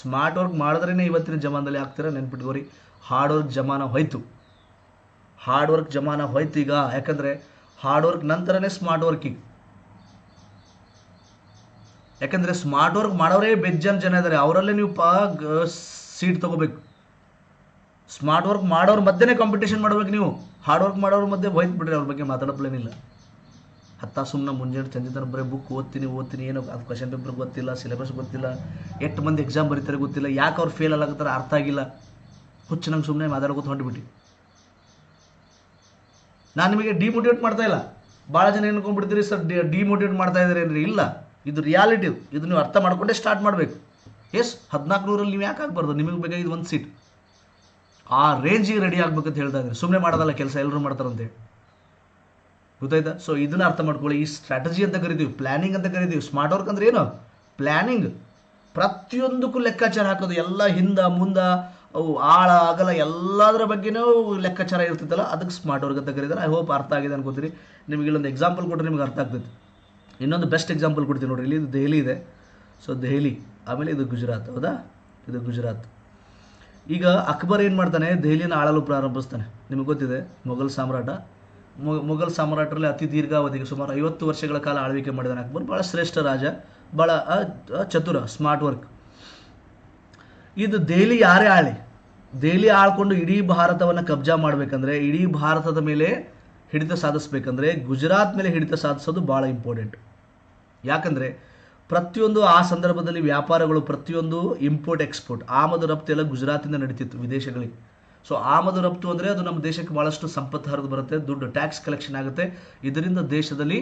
ಸ್ಮಾರ್ಟ್ ವರ್ಕ್ ಮಾಡಿದ್ರೇ ಇವತ್ತಿನ ಜಮಾನದಲ್ಲಿ ಆಗ್ತೀರ ನೆನ್ಪಿಟ್ಕೋರಿ. ಹಾರ್ಡ್ ವರ್ಕ್ ಜಮಾನ ಹೋಯ್ತು. ಹಾರ್ಡ್ ವರ್ಕ್ ಜಮಾನ ಹೋಯ್ತು ಈಗ. ಯಾಕಂದರೆ ಹಾರ್ಡ್ ವರ್ಕ್ ನಂತರನೇ ಸ್ಮಾರ್ಟ್ ವರ್ಕಿಂಗ್ ಯಾಕಂದರೆ ಸ್ಮಾರ್ಟ್ ವರ್ಕ್ ಮಾಡೋರೇ ಬೆಜ್ಜನ್ ಜನ ಇದ್ದಾರೆ ಅವರಲ್ಲೇ ನೀವು ಪಾ ಸೀಟ್ ತಗೋಬೇಕು. ಸ್ಮಾರ್ಟ್ ವರ್ಕ್ ಮಾಡೋರ ಮಧ್ಯೆನೇ ಕಾಂಪಿಟೇಷನ್ ಮಾಡ್ಬೇಕು ನೀವು. ಹಾರ್ಡ್ ವರ್ಕ್ ಮಾಡೋರ ಮಧ್ಯೆ ಹೋಯ್ತು ಬಿಡ್ರಿ ಅವ್ರ ಬಗ್ಗೆ ಮಾತಾಡಪ್ಲೇನಿಲ್ಲ ಹತ್ತ ಸುಮ್ಮನೆ ಮುಂಜಾನೆ ಚಂದಿದ್ದಾರೆ ಬರೀ ಬುಕ್ ಓದ್ತೀನಿ ಓದ್ತೀನಿ, ಏನೋ ಅದು ಕ್ವಶನ್ ಪೇಪರ್ ಗೊತ್ತಿಲ್ಲ ಸಿಲೆಬಸ್ ಗೊತ್ತಿಲ್ಲ, ಎಷ್ಟು ಮಂದಿ ಎಕ್ಸಾಮ್ ಬರೀತಾರೆ ಗೊತ್ತಿಲ್ಲ, ಯಾಕೆ ಅವ್ರು ಫೇಲ್ ಆಗತ್ತಾರ ಅರ್ಥ ಆಗಿಲ್ಲ. ಹುಚ್ಚು ನಂಗೆ ಸುಮ್ಮನೆ ಮಾತಾಡ್ಕೊತ ಹೊಂಟ್ಬಿಟ್ಟು. ನಾನು ನಿಮಗೆ ಡಿಮೋಟಿವೇಟ್ ಮಾಡ್ತಾ ಇಲ್ಲ. ಭಾಳ ಜನ ಏನ್ಕೊಂಡ್ಬಿಡ್ತೀರಿ ಸರ್ ಡಿಮೋಟಿವೇಟ್ ಮಾಡ್ತಾ ಇದ್ದಾರೆ ಇಲ್ಲ. ಇದು ರಿಯಾಲಿಟಿ ಇದು ನೀವು ಅರ್ಥ ಮಾಡಿಕೊಂಡೇ ಸ್ಟಾರ್ಟ್ ಮಾಡಬೇಕು. ಎಸ್ ಹದಿನಾಲ್ಕು ನೂರಲ್ಲಿ ನೀವು ಯಾಕೆ ಆಗಬಾರ್ದು? ನಿಮಗೆ ಬೇಕಾಗಿದ್ದು ಒಂದು ಸೀಟ್ ಆ ರೇಂಜಿಗೆ ರೆಡಿ ಆಗ್ಬೇಕಂತ ಹೇಳ್ತಾ ಹೇಳಿದಾಗ ಸುಮ್ಮನೆ ಮಾಡೋದಲ್ಲ ಕೆಲಸ ಎಲ್ಲರೂ ಮಾಡ್ತಾರಂತೆ. ಗೊತ್ತಾಯ್ತಾ? ಸೊ ಇದನ್ನ ಅರ್ಥ ಮಾಡ್ಕೊಳ್ಳಿ. ಈ ಸ್ಟ್ರಾಟಜಿ ಅಂತ ಕರಿತೀವಿ ಪ್ಲಾನಿಂಗ್ ಅಂತ ಕರಿತೀವಿ. ಸ್ಮಾರ್ಟ್ ವರ್ಕ್ ಅಂದ್ರೆ ಏನು? ಪ್ಲಾನಿಂಗ್ ಪ್ರತಿಯೊಂದಕ್ಕೂ ಲೆಕ್ಕಾಚಾರ ಹಾಕೋದು. ಎಲ್ಲ ಹಿಂದ, ಮುಂದ, ಅವು ಆಳ ಆಗಲ್ಲ ಎಲ್ಲದರ ಬಗ್ಗೆನೂ ಲೆಕ್ಕಾಚಾರ ಇರ್ತಿತ್ತಲ್ಲ ಅದಕ್ಕೆ ಸ್ಮಾರ್ಟ್ ವರ್ಕ್ ಅಂತ ಕರೀತಾರೆ. ಐ ಹೋಪ್ ಅರ್ಥ ಆಗಿದೆ ಅನ್ಕೋತೀರಿ ನಿಮಗೆ ಇಲ್ಲೊಂದು ಎಕ್ಸಾಂಪಲ್ ಕೊಟ್ಟರೆ ನಿಮ್ಗೆ ಅರ್ಥ ಆಗ್ತೈತೆ. ಇನ್ನೊಂದು ಬೆಸ್ಟ್ ಎಕ್ಸಾಂಪಲ್ ಕೊಡ್ತೀನಿ ನೋಡ್ರಿ. ಇಲ್ಲಿ ಇದು ದೆಹಲಿ ಇದೆ. ಸೊ ದೆಹಲಿ. ಆಮೇಲೆ ಇದು ಗುಜರಾತ್. ಹೌದಾ? ಇದು ಗುಜರಾತ್. ಈಗ ಅಕ್ಬರ್ ಏನು ಮಾಡ್ತಾನೆ? ದೆಹಲಿನ ಆಳಲು ಪ್ರಾರಂಭಿಸ್ತಾನೆ. ನಿಮಗೆ ಗೊತ್ತಿದೆ, ಮೊಘಲ್ ಸಾಮ್ರಾಟ. ಮೊಘಲ್ ಸಾಮ್ರಾಟರಲ್ಲಿ ಅತಿ ದೀರ್ಘಾವಧಿಗೆ ಸುಮಾರು ಐವತ್ತು ವರ್ಷಗಳ ಕಾಲ ಆಳ್ವಿಕೆ ಮಾಡಿದಾನೆ ಅಕ್ಬರ್. ಭಾಳ ಶ್ರೇಷ್ಠ ರಾಜ. ಭಾಳ ಚತುರ ಸ್ಮಾರ್ಟ್ ವರ್ಕ್ ಇದು ದೆಹಲಿ ಯಾರೇ ಆಳಿ. ದೆಹಲಿ ಆಳ್ಕೊಂಡು ಇಡೀ ಭಾರತವನ್ನು ಕಬ್ಜಾ ಮಾಡಬೇಕಂದ್ರೆ, ಇಡೀ ಭಾರತದ ಮೇಲೆ ಹಿಡಿತ ಸಾಧಿಸ್ಬೇಕಂದ್ರೆ, ಗುಜರಾತ್ ಮೇಲೆ ಹಿಡಿತ ಸಾಧಿಸೋದು ಭಾಳ ಇಂಪಾರ್ಟೆಂಟ್ ಯಾಕಂದರೆ ಪ್ರತಿಯೊಂದು ಆ ಸಂದರ್ಭದಲ್ಲಿ ವ್ಯಾಪಾರಗಳು ಪ್ರತಿಯೊಂದು ಇಂಪೋರ್ಟ್ ಎಕ್ಸ್ಪೋರ್ಟ್ ಆಮದು, ರಫ್ತು ಎಲ್ಲ ಗುಜರಾತಿಂದ ನಡೀತಿತ್ತು ವಿದೇಶಗಳಿಗೆ. ಸೊ ಆಮದು, ರಫ್ತು ಅಂದರೆ ಅದು ನಮ್ಮ ದೇಶಕ್ಕೆ ಭಾಳಷ್ಟು ಸಂಪತ್ತು ಹರಿದು ಬರುತ್ತೆ, ದುಡ್ಡು ಟ್ಯಾಕ್ಸ್ ಕಲೆಕ್ಷನ್ ಆಗುತ್ತೆ. ಇದರಿಂದ ದೇಶದಲ್ಲಿ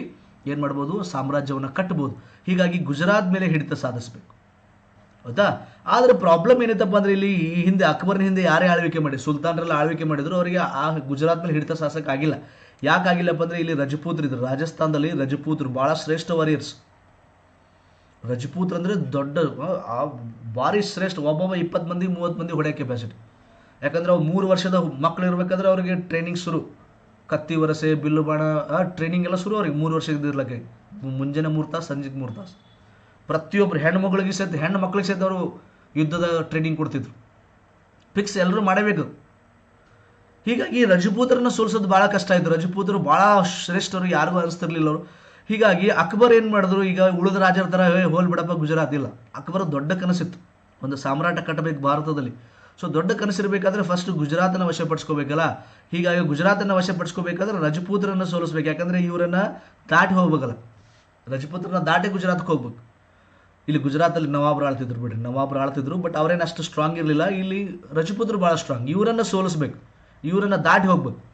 ಏನು ಮಾಡ್ಬೋದು, ಸಾಮ್ರಾಜ್ಯವನ್ನು ಕಟ್ಬೋದು. ಹೀಗಾಗಿ ಗುಜರಾತ್ ಮೇಲೆ ಹಿಡಿತ ಸಾಧಿಸಬೇಕು. ಹೌದಾ? ಆದರೆ ಪ್ರಾಬ್ಲಮ್ ಏನಿತ್ತಪ್ಪ ಅಂದ್ರೆ ಇಲ್ಲಿ ಈ ಹಿಂದೆ, ಅಕ್ಬರ್ನ ಹಿಂದೆ ಯಾರೇ ಆಳ್ವಿಕೆ ಮಾಡಿ, ಸುಲ್ತಾನರೆಲ್ಲ ಆಳ್ವಿಕೆ ಮಾಡಿದ್ರು, ಅವರಿಗೆ ಆ ಗುಜರಾತ್ ಮೇಲೆ ಹಿಡಿತ ಸಾಧಿಸೋಕ್ಕಾಗಿಲ್ಲ. ಯಾಕಾಗಿಲ್ಲಪ್ಪ ಅಂದರೆ ಇಲ್ಲಿ ರಜಪೂತ್ರ ಇದ್ರು, ರಾಜಸ್ಥಾನದಲ್ಲಿ ರಜಪೂತ್ರ ಭಾಳ ಶ್ರೇಷ್ಠ ವಾರಿಯರ್ಸ್ ರಜಪೂತ್ ಅಂದರೆ ದೊಡ್ಡ ಭಾರಿ ಶ್ರೇಷ್ಠ, ಒಬ್ಬೊಬ್ಬ ಇಪ್ಪತ್ತು ಮಂದಿ, ಮೂವತ್ತು ಮಂದಿ ಹೊಡೆಯೋ ಕೆಪಾಸಿಟಿ ಯಾಕಂದ್ರೆ ಅವ್ರು ಮೂರು ವರ್ಷದ ಮಕ್ಕಳು ಇರಬೇಕಾದ್ರೆ ಅವರಿಗೆ ಟ್ರೈನಿಂಗ್ ಶುರು. ಕತ್ತಿ ವರಸೆ, ಬಿಲ್ಲು ಬಾಣ ಟ್ರೈನಿಂಗ್ ಎಲ್ಲ ಶುರು ಅವ್ರಿಗೆ ಮೂರು ವರ್ಷ ಇರ್ಲಕ್ಕೆ. ಮುಂಜಾನೆ ಮೂರು ತಾಸು, ಸಂಜೆಗೆ ಮೂರು ತಾಸು. ಪ್ರತಿಯೊಬ್ಬರು ಹೆಣ್ಣು ಮಗಳಿಗೆ ಸಹಿತ ಹೆಣ್ಣು ಮಕ್ಳಿಗೆ ಸಹಿತ ಅವರು ಯುದ್ಧದ ಟ್ರೈನಿಂಗ್ ಕೊಡ್ತಿದ್ರು. ಫಿಕ್ಸ್ ಎಲ್ಲರೂ ಮಾಡಬೇಕು. ಹೀಗಾಗಿ ರಜಪೂತರನ್ನ ಸೋಲಿಸೋದು ಭಾಳ ಕಷ್ಟ ಆಯಿತು. ರಜಪೂತರು ಭಾಳ ಶ್ರೇಷ್ಠರು, ಯಾರಿಗೂ ಅನಿಸ್ತಿರ್ಲಿಲ್ಲ ಅವರು. ಹೀಗಾಗಿ ಅಕ್ಬರ್ ಏನು ಮಾಡಿದ್ರು? ಈಗ ಉಳಿದ ರಾಜರ ಥರ "ಏ, ಹೋಲ್ ಬಿಡಪ್ಪ ಗುಜರಾತ್ ಇಲ್ಲ. ಅಕ್ಬರ್ ದೊಡ್ಡ ಕನಸಿತ್ತು. ಒಂದು ಸಾಮ್ರಾಟ ಕಟ್ಟಬೇಕು ಭಾರತದಲ್ಲಿ. ಸೊ ದೊಡ್ಡ ಕನಸಿರಬೇಕಾದ್ರೆ ಫಸ್ಟ್ ಗುಜರಾತನ ವಶಪಡಿಸ್ಕೋಬೇಕಲ್ಲ? ಹೀಗಾಗಿ ಗುಜರಾತನ್ನು ವಶಪಡಿಸ್ಕೋಬೇಕಾದ್ರೆ ರಜಪೂತ್ರನ್ನು ಸೋಲಿಸ್ಬೇಕು. ಯಾಕಂದರೆ ಇವರನ್ನ ದಾಟಿ ಹೋಗ್ಬೇಕಲ್ಲ. ರಜಪೂತ್ರನ ದಾಟಿ ಗುಜರಾತ್ಗೆ ಹೋಗ್ಬೇಕು. ಇಲ್ಲಿ ಗುಜರಾತಲ್ಲಿ ನವಾಬ್ರು ಆಳ್ತಿದ್ರು ಬಿಡ್ರಿ. ನವಾಬ್ರು ಆಳ್ತಿದ್ರು ಬಟ್ ಅವರೇನು ಅಷ್ಟು ಸ್ಟ್ರಾಂಗ್ ಇರಲಿಲ್ಲ. ಇಲ್ಲಿ ರಜಪುತ್ರ ಭಾಳ ಸ್ಟ್ರಾಂಗ್ ಇವರನ್ನ ಸೋಲಿಸ್ಬೇಕು. ಇವರನ್ನ ದಾಟಿ ಹೋಗ್ಬೇಕು.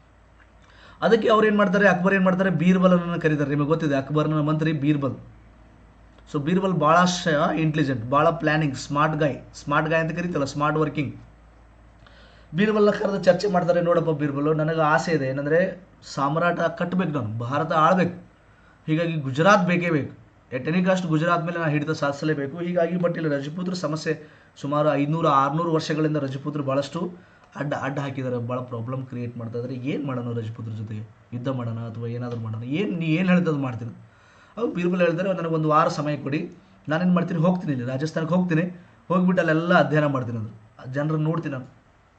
ಅದಕ್ಕೆ ಅವ್ರು ಏನು ಮಾಡ್ತಾರೆ? ಅಕ್ಬರ್ ಏನು ಮಾಡ್ತಾರೆ? ಬೀರ್ಬಲನ್ನು ಕರೀತಾರೆ. ನಿಮಗೆ ಗೊತ್ತಿದೆ, ಅಕ್ಬರ್ನ ಮಂತ್ರಿ ಬೀರ್ಬಲ್. ಸೊ ಬೀರ್ಬಲ್ ಭಾಳ ಇಂಟೆಲಿಜೆಂಟ್ ಭಾಳ planning smart guy smart guy ಅಂತ ಕರೀತಲ್ಲ ಸ್ಮಾರ್ಟ್ ವರ್ಕಿಂಗ್ ಬೀರ್ಬಲ್ನ ಕರೆದು ಚರ್ಚೆ ಮಾಡ್ತಾರೆ, ನೋಡಪ್ಪ ಬೀರ್ಬಲ್, ನನಗೆ ಆಸೆ ಇದೆ. ಏನಂದರೆ, ಸಾಮ್ರಾಟ ಕಟ್ಟಬೇಕು ನಾನು, ಭಾರತ ಆಳ್ಬೇಕು. ಹೀಗಾಗಿ ಗುಜರಾತ್ ಬೇಕೇ ಬೇಕು. ಎಟ್ ಎನಿ ಕಾಸ್ಟ್ ಗುಜರಾತ್ ಮೇಲೆ ನಾನು ಹಿಡಿತ ಸಾಧಿಸಲೇಬೇಕು. ಹೀಗಾಗಿ ಬಟ್ ಇಲ್ಲಿ ರಜಪೂತ್ರ ಸಮಸ್ಯೆ ಸುಮಾರು ಐನೂರು ಆರುನೂರು ವರ್ಷಗಳಿಂದ ರಜಪೂತ್ರ ಭಾಳಷ್ಟು ಅಡ್ಡ ಅಡ್ಡ ಹಾಕಿದ್ದಾರೆ ಭಾಳ ಪ್ರಾಬ್ಲಮ್ ಕ್ರಿಯೇಟ್ ಮಾಡ್ತಾ ಇದ್ದಾರೆ ಏನು ಮಾಡೋಣ ರಜಪೂತ್ರ ಜೊತೆಗೆ ಯುದ್ಧ ಮಾಡೋಣ ಅಥವಾ ಏನಾದರೂ ಮಾಡೋಣ? ಏನು ನೀ ಏನು ಹೇಳ್ತದೆ ಅದು ಮಾಡ್ತೀನಿ. ಅವು ಬೀರ್ಬಲ್ ಹೇಳಿದರೆ ನನಗೆ ಒಂದು ವಾರ ಸಮಯ ಕೊಡಿ. ನಾನೇನು ಮಾಡ್ತೀನಿ? ಹೋಗ್ತೀನಿ ಇಲ್ಲಿ. ರಾಜಸ್ಥಾನಕ್ಕೆ ಹೋಗ್ತೀನಿ. ಹೋಗ್ಬಿಟ್ಟು ಅಲ್ಲೆಲ್ಲ ಅಧ್ಯಯನ ಮಾಡ್ತೀನಿ ಅದು ಜನರನ್ನು ನೋಡ್ತೀನಿ ನಾನು.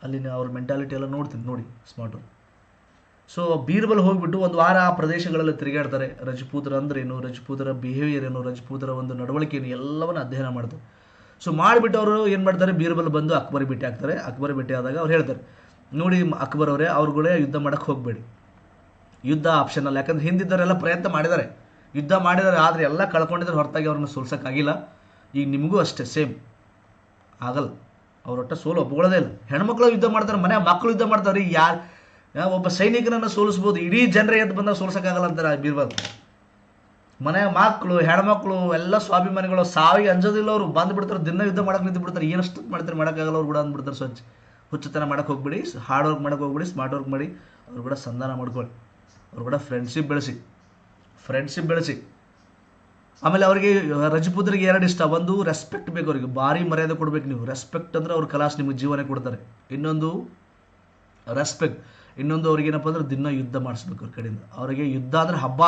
ಅಲ್ಲಿನ ಅವ್ರ ಮೆಂಟಾಲಿಟಿ ಎಲ್ಲ ನೋಡ್ತೀನಿ, ನೋಡಿ ಸ್ಮಾರ್ಟ್ ಸೊ ಬೀರ್ಬಲ್ ಹೋಗ್ಬಿಟ್ಟು ಒಂದು ವಾರ ಆ ಪ್ರದೇಶಗಳಲ್ಲಿ ತಿರುಗಾಡ್ತಾರೆ. ರಜಪೂತರ ಅಂದ್ರೇನು ರಜಪೂತರ ಬಿಹೇವಿಯರ್ ಏನು? ರಜಪೂತರ ಒಂದು ನಡವಳಿಕೆ ಏನು? ಎಲ್ಲವನ್ನು ಅಧ್ಯಯನ ಮಾಡ್ತಾರೆ. ಸೊ ಮಾಡಿಬಿಟ್ಟು ಅವರು ಏನು ಮಾಡ್ತಾರೆ? ಬೀರ್ಬಲ್ ಬಂದು ಅಕ್ಬರ್ ಭೇಟಿ ಆಗ್ತಾರೆ. ಅಕ್ಬರ್ ಭೇಟಿ ಆದಾಗ ಅವ್ರು ಹೇಳ್ತಾರೆ, ನೋಡಿ ಅಕ್ಬರ್ ಅವರೇ, ಅವ್ರುಗಳೇ ಯುದ್ಧ ಮಾಡೋಕ್ಕೆ ಹೋಗಬೇಡಿ. ಯುದ್ಧ ಆಪ್ಷನ್ ಅಲ್ಲ. ಯಾಕಂದ್ರೆ ಹಿಂದಿದ್ದವರೆಲ್ಲ ಪ್ರಯತ್ನ ಮಾಡಿದ್ದಾರೆ. ಯುದ್ಧ ಮಾಡಿದ್ದಾರೆ, ಆದರೆ ಎಲ್ಲ ಕಳ್ಕೊಂಡಿದ್ರೆ ಹೊರತಾಗಿ ಅವ್ರನ್ನ ಸೋಲ್ಸೋಕ್ಕಾಗಿಲ್ಲ. ಈಗ ನಿಮಗೂ ಅಷ್ಟೇ ಸೇಮ್ ಆಗಲ್ಲ. ಅವ್ರೊಟ್ಟ ಸೋಲು ಒಪ್ಕೊಳ್ಳೋದೇ ಇಲ್ಲ. ಹೆಣ್ಮಕ್ಳು ಯುದ್ಧ ಮಾಡ್ತಾರೆ, ಮನೆ ಮಕ್ಕಳು ಯುದ್ಧ ಮಾಡ್ತಾರೆ. ಯಾರು ಒಬ್ಬ ಸೈನಿಕನನ್ನು ಸೋಲಿಸ್ಬೋದು. ಇಡೀ ಜನರ ಎದ್ದು ಬಂದಾಗ ಸೋಲ್ಸೋಕ್ಕಾಗಲ್ಲ ಅಂತಾರೆ ಬೀರ್ಬಲ್. ಮನೆ ಮಕ್ಕಳು, ಹೆಣ್ಮಕ್ಳು, ಎಲ್ಲ ಸ್ವಾಭಿಮಾನಿಗಳು ಸಾವಿಗೆ ಅಂಜೋದಿಲ್ಲ ಅವರು ಬಂದು ಬಿಡ್ತಾರೆ, ದಿನ ಯುದ್ಧ ಮಾಡಕ್ಕೆ ನಿಂತು ಬಿಡ್ತಾರೆ ಏನಷ್ಟು ಮಾಡ್ತಾರೆ, ಮಾಡೋಕ್ಕಾಗಲ್ಲ ಅವ್ರು ಕೂಡ ಅಂದ್ಬಿಡ್ತಾರೆ ಸ್ವಚ್ಛ. ಹುಚ್ಚತನ ಮಾಡಕ್ಕೆ ಹೋಗ್ಬಿಡಿ ಹಾರ್ಡ್ ವರ್ಕ್ ಮಾಡಕ್ಕೆ ಹೋಗ್ಬಿಡಿ ಸ್ಮಾರ್ಟ್ ವರ್ಕ್ ಮಾಡಿ, ಅವ್ರು ಕೂಡ ಸಂಧಾನ ಮಾಡ್ಕೊಳ್ಳಿ. ಅವ್ರು ಕೂಡ ಫ್ರೆಂಡ್ಶಿಪ್ ಬೆಳೆಸಿ. ಫ್ರೆಂಡ್ಶಿಪ್ ಬೆಳೆಸಿ. ಆಮೇಲೆ ಅವರಿಗೆ, ರಜಪೂತರಿಗೆ ಎರಡು ಇಷ್ಟ, ಒಂದು ರೆಸ್ಪೆಕ್ಟ್ ಬೇಕು ಅವರಿಗೆ, ಭಾರಿ ಮರ್ಯಾದೆ ಕೊಡ್ಬೇಕು ನೀವು. ರೆಸ್ಪೆಕ್ಟ್ ಅಂದ್ರೆ ಅವ್ರ ಕಲಾಸ್ ನಿಮಗೆ ಜೀವನ ಕೊಡ್ತಾರೆ. ಇನ್ನೊಂದು ರೆಸ್ಪೆಕ್ಟ್ ಇನ್ನೊಂದು ಅವ್ರಿಗೆ ಏನಪ್ಪ ಅಂದ್ರೆ ದಿನ ಯುದ್ಧ ಮಾಡಿಸ್ಬೇಕು ಅವ್ರ ಕಡೆಯಿಂದ. ಅವರಿಗೆ ಯುದ್ಧ ಅಂದ್ರೆ ಹಬ್ಬ.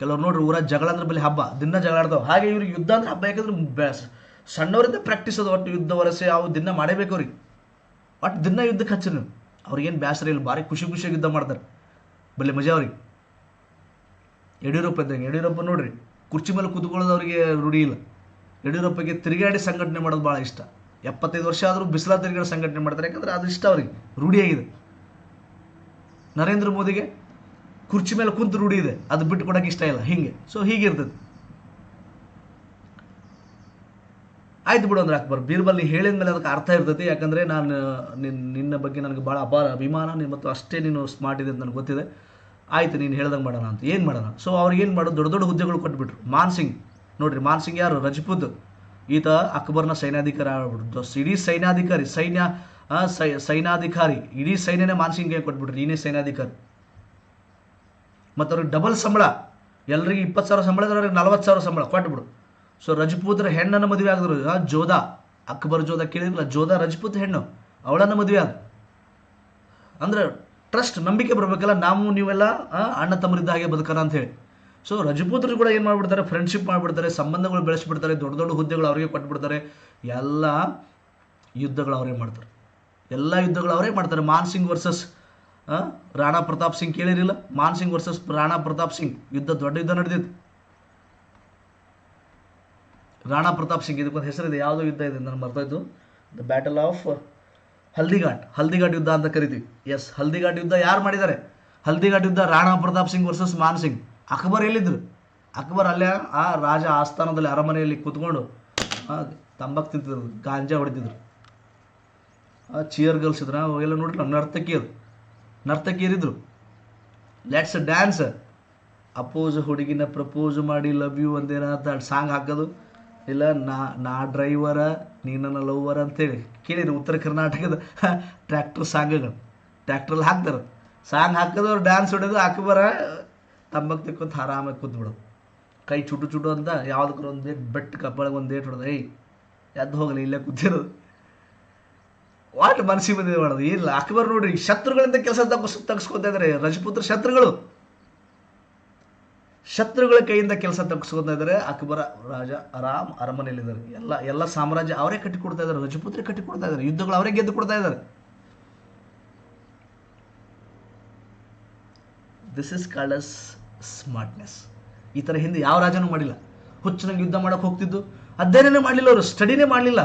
ಕೆಲವ್ರು ನೋಡ್ರಿ ಊರ ಜಗಳ ಅಂದ್ರೆ ಬಲಿ ಹಬ್ಬ, ದಿನ ಜಗಳ ಆಡ್ತಾವೆ ಹಾಗೆ ಇವ್ರಿಗೆ ಯುದ್ಧ ಅಂದ್ರೆ ಹಬ್ಬ, ಯಾಕಂದ್ರೆ ಸಣ್ಣವರಿಂದ ಪ್ರಾಕ್ಟೀಸ್ ಅದ ಒಟ್ಟು ಯುದ್ಧ ವರಸೆ, ಅವು ದಿನ ಮಾಡಬೇಕು ಅವ್ರಿಗೆ. ಒಟ್ಟು ದಿನ ಯುದ್ಧಕ್ಕೆ ಹಚ್ಚಿ ನೀವು. ಅವ್ರಿಗೇನು ಬೇಸರ ಇಲ್ಲ, ಭಾರಿ ಖುಷಿ ಖುಷಿಯಾಗಿ ಯುದ್ಧ ಮಾಡ್ತಾರೆ. ಬಲ್ಲಿ ಮಜಾ ಅವ್ರಿಗೆ. ಯಡಿಯೂರಪ್ಪ ಇದ್ದಂಗೆ, ಯಡಿಯೂರಪ್ಪ ನೋಡ್ರಿ, ಕುರ್ಚಿ ಮೇಲೆ ಕೂತ್ಕೊಳ್ಳೋದು ಅವರಿಗೆ ರೂಢಿ ಇಲ್ಲ. ಯಡಿಯೂರಪ್ಪಗೆ ತಿರುಗಾಡಿ ಸಂಘಟನೆ ಮಾಡೋದು ಭಾಳ ಇಷ್ಟ. ಎಪ್ಪತ್ತೈದು ವರ್ಷ ಆದರೂ ಬಿಸಿಲ ತಿರುಗಾಡಿ ಸಂಘಟನೆ ಮಾಡ್ತಾರೆ, ಯಾಕಂದ್ರೆ ಅದು ಇಷ್ಟ ಅವ್ರಿಗೆ, ರೂಢಿಯಾಗಿದೆ. ನರೇಂದ್ರ ಮೋದಿಗೆ ಕುರ್ಚಿ ಮೇಲೆ ಕುಂತು ರೂಢಿ ಇದೆ ಅದು ಬಿಟ್ಟು ಕೊಡೋಕೆ ಇಷ್ಟ ಇಲ್ಲ. ಹಿಂಗೆ. ಸೊ ಹೀಗಿರ್ತದೆ. ಆಯ್ತು ಬಿಡು ಅಂದ್ರೆ ಅಕ್ಬರ್, ಬೀರ್ಬಲ್ ನೀ ಹೇಳಿದ ಮೇಲೆ ಅದಕ್ಕೆ ಅರ್ಥ ಇರ್ತೈತಿ. ಯಾಕಂದರೆ ನಾನು ನಿನ್ನ ನಿನ್ನ ಬಗ್ಗೆ ನನಗೆ ಭಾಳ ಅಪಾರ ಅಭಿಮಾನ. ನೀನು ಮತ್ತು ಅಷ್ಟೇ ನೀನು ಸ್ಮಾರ್ಟ್ ಇದೆ ಅಂತ ನನಗೆ ಗೊತ್ತಿದೆ. ಆಯ್ತು, ನೀನು ಹೇಳ್ದಂಗೆ ಮಾಡೋಣ ಅಂತ. ಏನು ಮಾಡೋಣ? ಸೊ ಅವ್ರಿಗೆ ಏನು ಮಾಡೋದು? ದೊಡ್ಡ ದೊಡ್ಡ ಹುದ್ದೆಗಳು ಕೊಟ್ಬಿಟ್ರು. ಮಾನ್ ಸಿಂಗ್. ನೋಡ್ರಿ, ಮಾನ್ ಯಾರು? ರಜಪೂತ್. ಈತ ಅಕ್ಬರ್ನ ಸೈನ್ಯಾಧಿಕಾರಿ ಆಗ್ಬಿಟ್ರು ಇಡೀ ಸೈನ್ಯಾಧಿಕಾರಿ, ಸೈನ್ಯ ಸೈ, ಸೈನ್ಯಾಧಿಕಾರಿ. ಇಡೀ ಸೈನ್ಯನೇ ಮಾನ್ ಸಿಂಗ್ಗೆ ಕೊಟ್ಬಿಟ್ರು. ನೀನೇ ಸೈನ್ಯಾಧಿಕಾರಿ. ಮತ್ತು ಅವ್ರಿಗೆ ಡಬಲ್ ಸಂಬಳ. ಎಲ್ರಿಗೆ ಇಪ್ಪತ್ತು ಸಾವಿರ ಸಂಬಳ ಇದ್ರೆ ಅವ್ರಿಗೆ ನಲ್ವತ್ತು ಸಾವಿರ ಸಂಬಳ. ಕೊಟ್ಬಿಡು ಸೊ ರಜಪೂತ್ರ ಹೆಣ್ಣನ್ನು ಮದುವೆ ಆಗಿದ್ರು. ಜೋಧಾ ಅಕ್ಬರ್ ಜೋಧಾ ಕೇಳಿದ್ರಲ್ಲ ಜೋಧಾ ರಜಪೂತ್ ಹೆಣ್ಣು. ಅವಳನ್ನು ಮದುವೆ ಆದ. ಅಂದರೆ ಟ್ರಸ್ಟ್ ನಂಬಿಕೆ ಬರಬೇಕಲ್ಲ. ನಾವು, ನೀವೆಲ್ಲ ಅಣ್ಣ ತಮ್ಮರಿದ್ದ ಹಾಗೆ ಬದುಕೋಣ ಅಂತ ಹೇಳಿ. ಸೊ ರಜಪೂತರು ಕೂಡ ಏನು ಮಾಡ್ಬಿಡ್ತಾರೆ? ಫ್ರೆಂಡ್ಶಿಪ್ ಮಾಡಿಬಿಡ್ತಾರೆ. ಸಂಬಂಧಗಳು ಬೆಳೆಸ್ಬಿಡ್ತಾರೆ. ದೊಡ್ಡ ದೊಡ್ಡ ಹುದ್ದೆಗಳು ಅವರಿಗೆ ಕೊಟ್ಬಿಡ್ತಾರೆ. ಎಲ್ಲ ಯುದ್ಧಗಳು ಅವರೇ ಮಾಡ್ತಾರೆ. ಎಲ್ಲ ಯುದ್ಧಗಳು ಅವರೇ ಮಾಡ್ತಾರೆ. ಮಾನ್ಸಿಂಗ್ ವರ್ಸಸ್ ರಾಣಾ ಪ್ರತಾಪ್ ಸಿಂಗ್ ಕೇಳಿರಿಲ್ಲ ಮಾನ್ ಸಿಂಗ್ ವರ್ಸಸ್ ರಾಣಾ ಪ್ರತಾಪ್ ಸಿಂಗ್. ಯುದ್ಧ ದೊಡ್ಡ ಯುದ್ಧ ನಡೆದಿತ್ತು ರಾಣಾ ಪ್ರತಾಪ್ ಸಿಂಗ್ ಇದಕ್ಕೊಂದು ಹೆಸರಿದೆ. ಯಾವುದೋ ಯುದ್ಧ ಇದೆ ನಾನು ಮರ್ತೋಯ್ತು the battle of Haldighat Haldighat ಯುದ್ಧ ಅಂತ ಕರಿತೀವಿ. ಎಸ್ ಹಲ್ದಿಘಾಟ್ ಯುದ್ಧ ಯಾರು ಮಾಡಿದ್ದಾರೆ? ಹಲ್ದಿಘಾಟ್ ಯುದ್ಧ ರಾಣಾ ಪ್ರತಾಪ್ ಸಿಂಗ್ ವರ್ಸಸ್ ಮಾನ್ ಸಿಂಗ್. ಅಕ್ಬರ್ ಎಲ್ಲಿದ್ರು? ಅಕ್ಬರ್ ಅಲ್ಲೇ ಆ ರಾಜ ಆಸ್ಥಾನದಲ್ಲಿ ಅರಮನೆಯಲ್ಲಿ ಕೂತ್ಕೊಂಡು ತಂಬಾಕು ತಿಂತಿದ್ರು. ಗಾಂಜಾ ಹೊಡಿತಿದ್ರು. ಚಿಯರ್ ಗರ್ಲ್ಸ್ ಇದ್ರ. ಅವೆಲ್ಲ ನರ್ತಕಿಯರು ನರ್ತಕಿಯರಿದ್ರು. ಲೆಟ್ಸ್ ಡ್ಯಾನ್ಸ್ ಅಪೋಸ್ ಹುಡುಗಿನ ಪ್ರಪೋಸ್ ಮಾಡಿ ಲವ್ ಯು ಒಂದೇನಾದ ಸಾಂಗ್ ಹಾಕೋದು. ಇಲ್ಲ, ನಾ ನಾ ಡ್ರೈವರ ನೀ ನನ್ನ ಲವ್ವರ ಅಂತೇಳಿ ಕೇಳಿರಿ ಉತ್ತರ ಕರ್ನಾಟಕದ ಟ್ರ್ಯಾಕ್ಟರ್ ಸಾಂಗ್ಗಳು ಟ್ರ್ಯಾಕ್ಟ್ರಲ್ಲಿ ಹಾಕ್ತಾರೆ ಸಾಂಗ್ ಹಾಕೋದು ಅವ್ರು ಡ್ಯಾನ್ಸ್ ಹೊಡೆದು ಹಾಕಬಾರ ತಂಬಕ್ ತಿಕ್ಕೊಂತ ಆರಾಮಾಗಿ ಕೂತ್ಬಿಡೋದು ಕೈ ಚುಟು ಚುಟು ಅಂತ ಯಾವುದಕ್ಕೂ ಒಂದು ಬೆಟ್ಟ ಕಪ್ಪಳಿಗೆ ಒಂದು ಏಟ್ ಹೊಡೆದು, ಏಯ್, ಎದ್ದು ಹೋಗಲಿ, ಇಲ್ಲೇ ಕೂತಿರೋದು. ವಾಟ್ ಮನಸ್ಸಿಗೆ ಬಂದಿದೆ ಮಾಡೋದು? ಇಲ್ಲ, ಅಕ್ಬರ್ ನೋಡ್ರಿ, ಶತ್ರುಗಳಿಂದ ಕೆಲಸ ತಗ್ಸ್ಕೊತಾ ಇದ್ದಾರೆ ರಜಪೂತ್ರ ಶತ್ರುಗಳು. ಶತ್ರುಗಳ ಕೈಯಿಂದ ಕೆಲಸ ತಗ್ಸ್ಕೊತಾ ಇದ್ದಾರೆ, ಅಕ್ಬರ ರಾಜ ಆರಾಮ್ ಅರಮನೆಯಲ್ಲಿದ್ದಾರೆ. ಎಲ್ಲ ಎಲ್ಲ ಸಾಮ್ರಾಜ್ಯ ಅವರೇ ಕಟ್ಟಿಕೊಡ್ತಾ ಇದ್ದಾರೆ, ರಜಪುತ್ರ ಕಟ್ಟಿಕೊಡ್ತಾ ಇದ್ದಾರೆ, ಯುದ್ಧಗಳು ಅವರೇ ಗೆದ್ದು ಕೊಡ್ತಾ ಇದ್ದಾರೆ. This is called as smartness ಈ ಥರ ಹಿಂದೆ ಯಾವ ರಾಜನೂ ಮಾಡಿಲ್ಲ. ಹುಚ್ಚನಾಗಿ ಯುದ್ಧ ಮಾಡೋಕೆ ಹೋಗ್ತಿದ್ದು. ಅಧ್ಯಯನನೇ ಮಾಡಲಿಲ್ಲ ಅವರು ಸ್ಟಡಿನೇ ಮಾಡಲಿಲ್ಲ.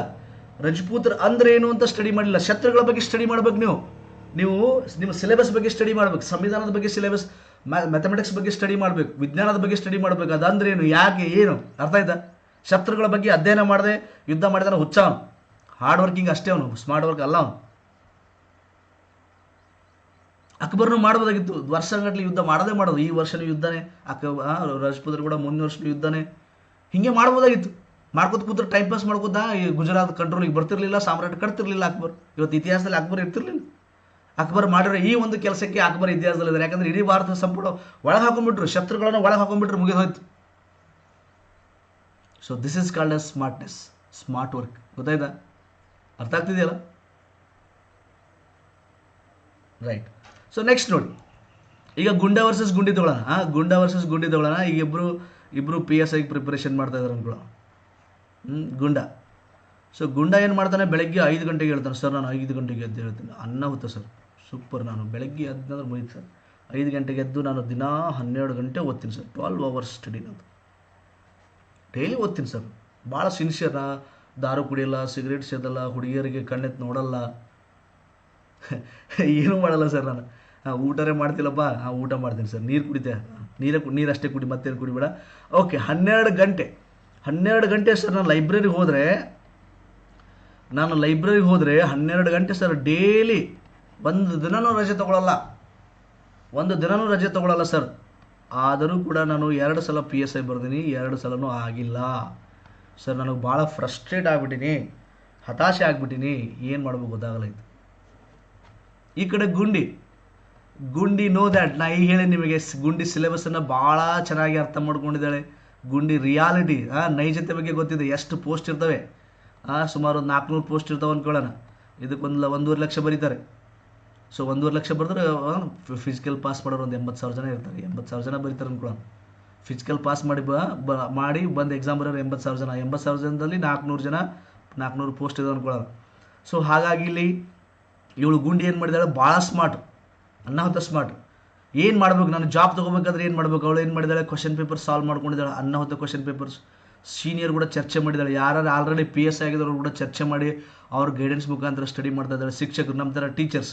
ರಜಪೂತ್ರ ಅಂದ್ರೆ ಏನು ಅಂತ ಸ್ಟಡಿ ಮಾಡಿಲ್ಲ. ಶತ್ರುಗಳ ಬಗ್ಗೆ ಸ್ಟಡಿ ಮಾಡ್ಬೇಕು ನೀವು. ನೀವು ನಿಮ್ಮ ಸಿಲೆಬಸ್ ಬಗ್ಗೆ ಸ್ಟಡಿ ಮಾಡ್ಬೇಕು. ಸಂವಿಧಾನದ ಬಗ್ಗೆ ಸಿಲೆಬಸ್ ಮ್ಯಾಥಮೆಟಿಕ್ಸ್ ಬಗ್ಗೆ ಸ್ಟಡಿ ಮಾಡಬೇಕು. ವಿಜ್ಞಾನದ ಬಗ್ಗೆ ಸ್ಟಡಿ ಮಾಡಬೇಕು. ಅದಂದ್ರೆ ಏನು ಯಾಕೆ? ಏನು? ಅರ್ಥ ಆಯ್ತಾ? ಶತ್ರುಗಳ ಬಗ್ಗೆ ಅಧ್ಯಯನ ಮಾಡದೆ, ಯುದ್ಧ ಮಾಡಿದ್ರೆ ಹುಚ್ಚ ಅವನು. ಹಾರ್ಡ್ ವರ್ಕಿಂಗ್ ಅಷ್ಟೇ ಅವನು. ಸ್ಮಾರ್ಟ್ ವರ್ಕ್ ಅಲ್ಲ ಅವನು. ಅಕ್ಬರ್ನು ಮಾಡ್ಬೋದಾಗಿತ್ತು. ವರ್ಷಗಟ್ಟಲೆ ಯುದ್ಧ ಮಾಡದೇ ಮಾಡೋದು. ಈ ವರ್ಷನೂ ಯುದ್ಧನೇ. ಅಕ್ಬರ್ ರಾಜಪುತ್ರ ಕೂಡ ಮುಂದಿನ ವರ್ಷನೂ ಯುದ್ಧನೇ. ಹಿಂಗೆ ಮಾಡ್ಬೋದಾಗಿತ್ತು. ಮಾಡ್ಕೋತ ಕೂತ್ರೆ ಟೈಮ್ ಪಾಸ್ ಮಾಡ್ಕೋತ, ಈ ಗುಜರಾತ್ ಕಂಟ್ರೋಲಿಗೆ ಬರ್ತಿರ್ಲಿಲ್ಲ, ಸಾಮ್ರಾಟ್ ಕಟ್ತಿರ್ಲಿಲ್ಲ ಅಕ್ಬರ್. ಇವತ್ತು ಇತಿಹಾಸದಲ್ಲಿ ಅಕ್ಬರ್ ಇರ್ತಿರ್ಲಿಲ್ಲ. ಅಕ್ಬರ್ ಮಾಡಿರೋ ಈ ಒಂದು ಕೆಲಸಕ್ಕೆ ಅಕ್ಬರ್ ಇತಿಹಾಸದಲ್ಲಿ ಇದ್ದಾರೆ ಯಾಕಂದ್ರೆ ಇಡೀ ಭಾರತ ಸಂಪೂರ್ಣ ಒಳಗೆ ಹಾಕೊಂಡ್ಬಿಟ್ರು, ಶತ್ರುಗಳನ್ನ ಒಳಗೆ ಹಾಕೊಂಡ್ಬಿಟ್ರು, ಮುಗಿದೋಯ್ತು. So this is called as smartness smart work ಗೊತ್ತಾಯ್ತಾ? ಅರ್ಥ ಆಗ್ತಿದೆಯಲ್ಲ? ರೈಟ್ ಸೊ ನೆಕ್ಸ್ಟ್ ನೋಡಿ. ಈಗ ಗುಂಡ ವರ್ಸಸ್ ಗುಂಡಿ ಗುಂಡ ವರ್ಸಸ್ ಗುಂಡಿ ಈಗ ಇಬ್ಬರು ಇಬ್ಬರು ಪಿ ಎಸ್ ಐಗೆ ಪ್ರಿಪರೇಷನ್ ಮಾಡ್ತಾ ಇದ್ದಾರೆ ಅನ್ಕೊಳ್ಳೋಣ. ಗುಂಡ. ಸೊ ಗುಂಡ ಏನು ಮಾಡ್ತಾನೆ? ಬೆಳಗ್ಗೆ ಐದು ಗಂಟೆಗೆ ಹೇಳ್ತಾನೆ, ಸರ್, ನಾನು ಐದು ಗಂಟೆಗೆ ಎದ್ದು ಹೇಳ್ತೀನಿ. ಅನ್ನ ಹುತ್ತ ಸರ್. ಸೂಪರ್ ನಾನು. ಬೆಳಗ್ಗೆ ಎದ್ದಂದ್ರೆ ಮುಗಿತು ಸರ್. ಐದು ಗಂಟೆಗೆ ಎದ್ದು ನಾನು ದಿನ ಹನ್ನೆರಡು ಗಂಟೆ ಓದ್ತೀನಿ ಸರ್. ಟ್ವೆಲ್ವ್ ಅವರ್ಸ್ ಸ್ಟಡಿ ನಾನು ಡೈಲಿ ಓದ್ತೀನಿ ಸರ್. ಭಾಳ ಸಿನ್ಸಿಯರ್ ದಾರು ಕುಡಿಯಲ್ಲ ಸಿಗರೇಟ್ ಸೇದಲ್ಲ, ಹುಡುಗಿಯರಿಗೆ ಕಣ್ಣೆತ್ತು ನೋಡಲ್ಲ. ಏನೂ ಮಾಡಲ್ಲ ಸರ್ ನಾನು. ಹಾಂ ಮಾಡ್ತಿಲ್ಲಪ್ಪ. ಹಾಂ ಊಟ ಮಾಡ್ತೀನಿ ಸರ್. ನೀರು ಕುಡಿತೆ. ನೀರೇ ಕು ನೀರು ಅಷ್ಟೇ ಕುಡಿ, ಮತ್ತೇನು ಕುಡಿಬೇಡ. ಓಕೆ ಹನ್ನೆರಡು ಗಂಟೆ. ಹನ್ನೆರಡು ಗಂಟೆ ಸರ್ ನಾನು ಲೈಬ್ರರಿಗೆ ಹೋದರೆ, ನಾನು ಲೈಬ್ರರಿಗೆ ಹೋದರೆ ಹನ್ನೆರಡು ಗಂಟೆ ಸರ್ ಡೇಲಿ ಒಂದು ದಿನನೂ ರಜೆ ತಗೊಳ್ಳಲ್ಲ ಒಂದು ದಿನನೂ ರಜೆ ತಗೊಳ್ಳಲ್ಲ ಸರ್. ಆದರೂ ಕೂಡ ನಾನು ಎರಡು ಸಲ ಪಿ ಎಸ್ ಐ ಬರ್ದೀನಿ, ಎರಡು ಸಲನೂ ಆಗಿಲ್ಲ. ಸರ್, ನನಗೆ ಭಾಳ ಫ್ರಸ್ಟ್ರೇಟ್ ಆಗಿಬಿಟ್ಟಿನಿ, ಹತಾಶೆ ಆಗಿಬಿಟ್ಟಿನಿ. ಏನು ಮಾಡ್ಬೇಕು ಗೊತ್ತಾಗಲ್ಲ ಇದು ಈ ಕಡೆ ಗುಂಡಿ ಗುಂಡಿ ನೋ ದ್ಯಾಟ್ ನಾ ಈ ಹೇಳಿ ನಿಮಗೆ ಗುಂಡಿ ಸಿಲೆಬಸನ್ನು ಭಾಳ ಚೆನ್ನಾಗಿ ಅರ್ಥ ಮಾಡ್ಕೊಂಡಿದ್ದಾಳೆ. ಗುಂಡಿ ರಿಯಾಲಿಟಿ ನೈಜತೆ ಬಗ್ಗೆ ಗೊತ್ತಿದೆ. ಎಷ್ಟು ಪೋಸ್ಟ್ ಇರ್ತವೆ? ಸುಮಾರು ಒಂದು ನಾಲ್ಕುನೂರು ಪೋಸ್ಟ್ ಇರ್ತಾವೆ ಅಂದ್ಕೊಳ್ಳೋಣ ಇದಕ್ಕೊಂದು ಒಂದೂವರೆ ಲಕ್ಷ ಬರೀತಾರೆ. ಸೊ ಒಂದೂವರೆ ಲಕ್ಷ ಬರೆದ್ರೆ ಫಿಸಿಕಲ್ ಪಾಸ್ ಮಾಡೋರು ಒಂದು ಎಂಬತ್ತು ಸಾವಿರ ಜನ ಇರ್ತಾರೆ. ಎಂಬತ್ತು ಸಾವಿರ ಜನ ಬರೀತಾರೆ ಅಂದ್ಕೊಳ್ಳೋಣ ಫಿಸಿಕಲ್ ಪಾಸ್ ಮಾಡಿ ಬ- ಮಾಡಿ ಬಂದು ಎಕ್ಸಾಮ್ ಬರೋರು ಎಂಬತ್ತು ಸಾವಿರ ಜನ. ಎಂಬತ್ತು ಸಾವಿರ ಜನದಲ್ಲಿ ನಾಲ್ಕುನೂರು ಜನ, ನಾಲ್ಕುನೂರು ಪೋಸ್ಟ್ ಇದೆ ಅಂದ್ಕೊಳ್ಳೋಣ ಸೊ ಹಾಗಾಗಿ ಇಲ್ಲಿ ಇವಳು ಗುಂಡಿ ಏನು ಮಾಡಿದಾಳೆ ಭಾಳ ಸ್ಮಾರ್ಟ್ ಅನ್ನಾಹುತ ಸ್ಮಾರ್ಟ್ ಏನು ಮಾಡ್ಬೇಕು? ನಾನು ಜಾಬ್ ತೊಗೋಬೇಕಾದ್ರೆ ಏನು ಮಾಡ್ಬೇಕು? ಅವಳು ಏನು ಮಾಡಿದಾಳೆ? ಕ್ವಶನ್ ಪೇಪರ್ ಸಾಲ್ವ್ ಮಾಡ್ಕೊಂಡಿದ್ದಾಳೆ ಹೊತ್ತ ಕ್ವಶನ್ ಪೇಪರ್ಸ್ ಸೀನಿಯರ್ ಕೂಡ ಚರ್ಚೆ ಮಾಡಿದ್ದಾಳೆ. ಯಾರು ಆಲ್ರೆಡಿ ಪಿ ಎಸ್ ಆಗಿದ್ದವ್ರು ಕೂಡ ಚರ್ಚೆ ಮಾಡಿ ಅವ್ರ ಗೈಡೆನ್ಸ್ ಮುಖಾಂತರ ಸ್ಟಡಿ ಮಾಡ್ತಾ ಇದ್ದಾಳೆ ಶಿಕ್ಷಕರು, ನಮ್ಮ ಥರ ಟೀಚರ್ಸ್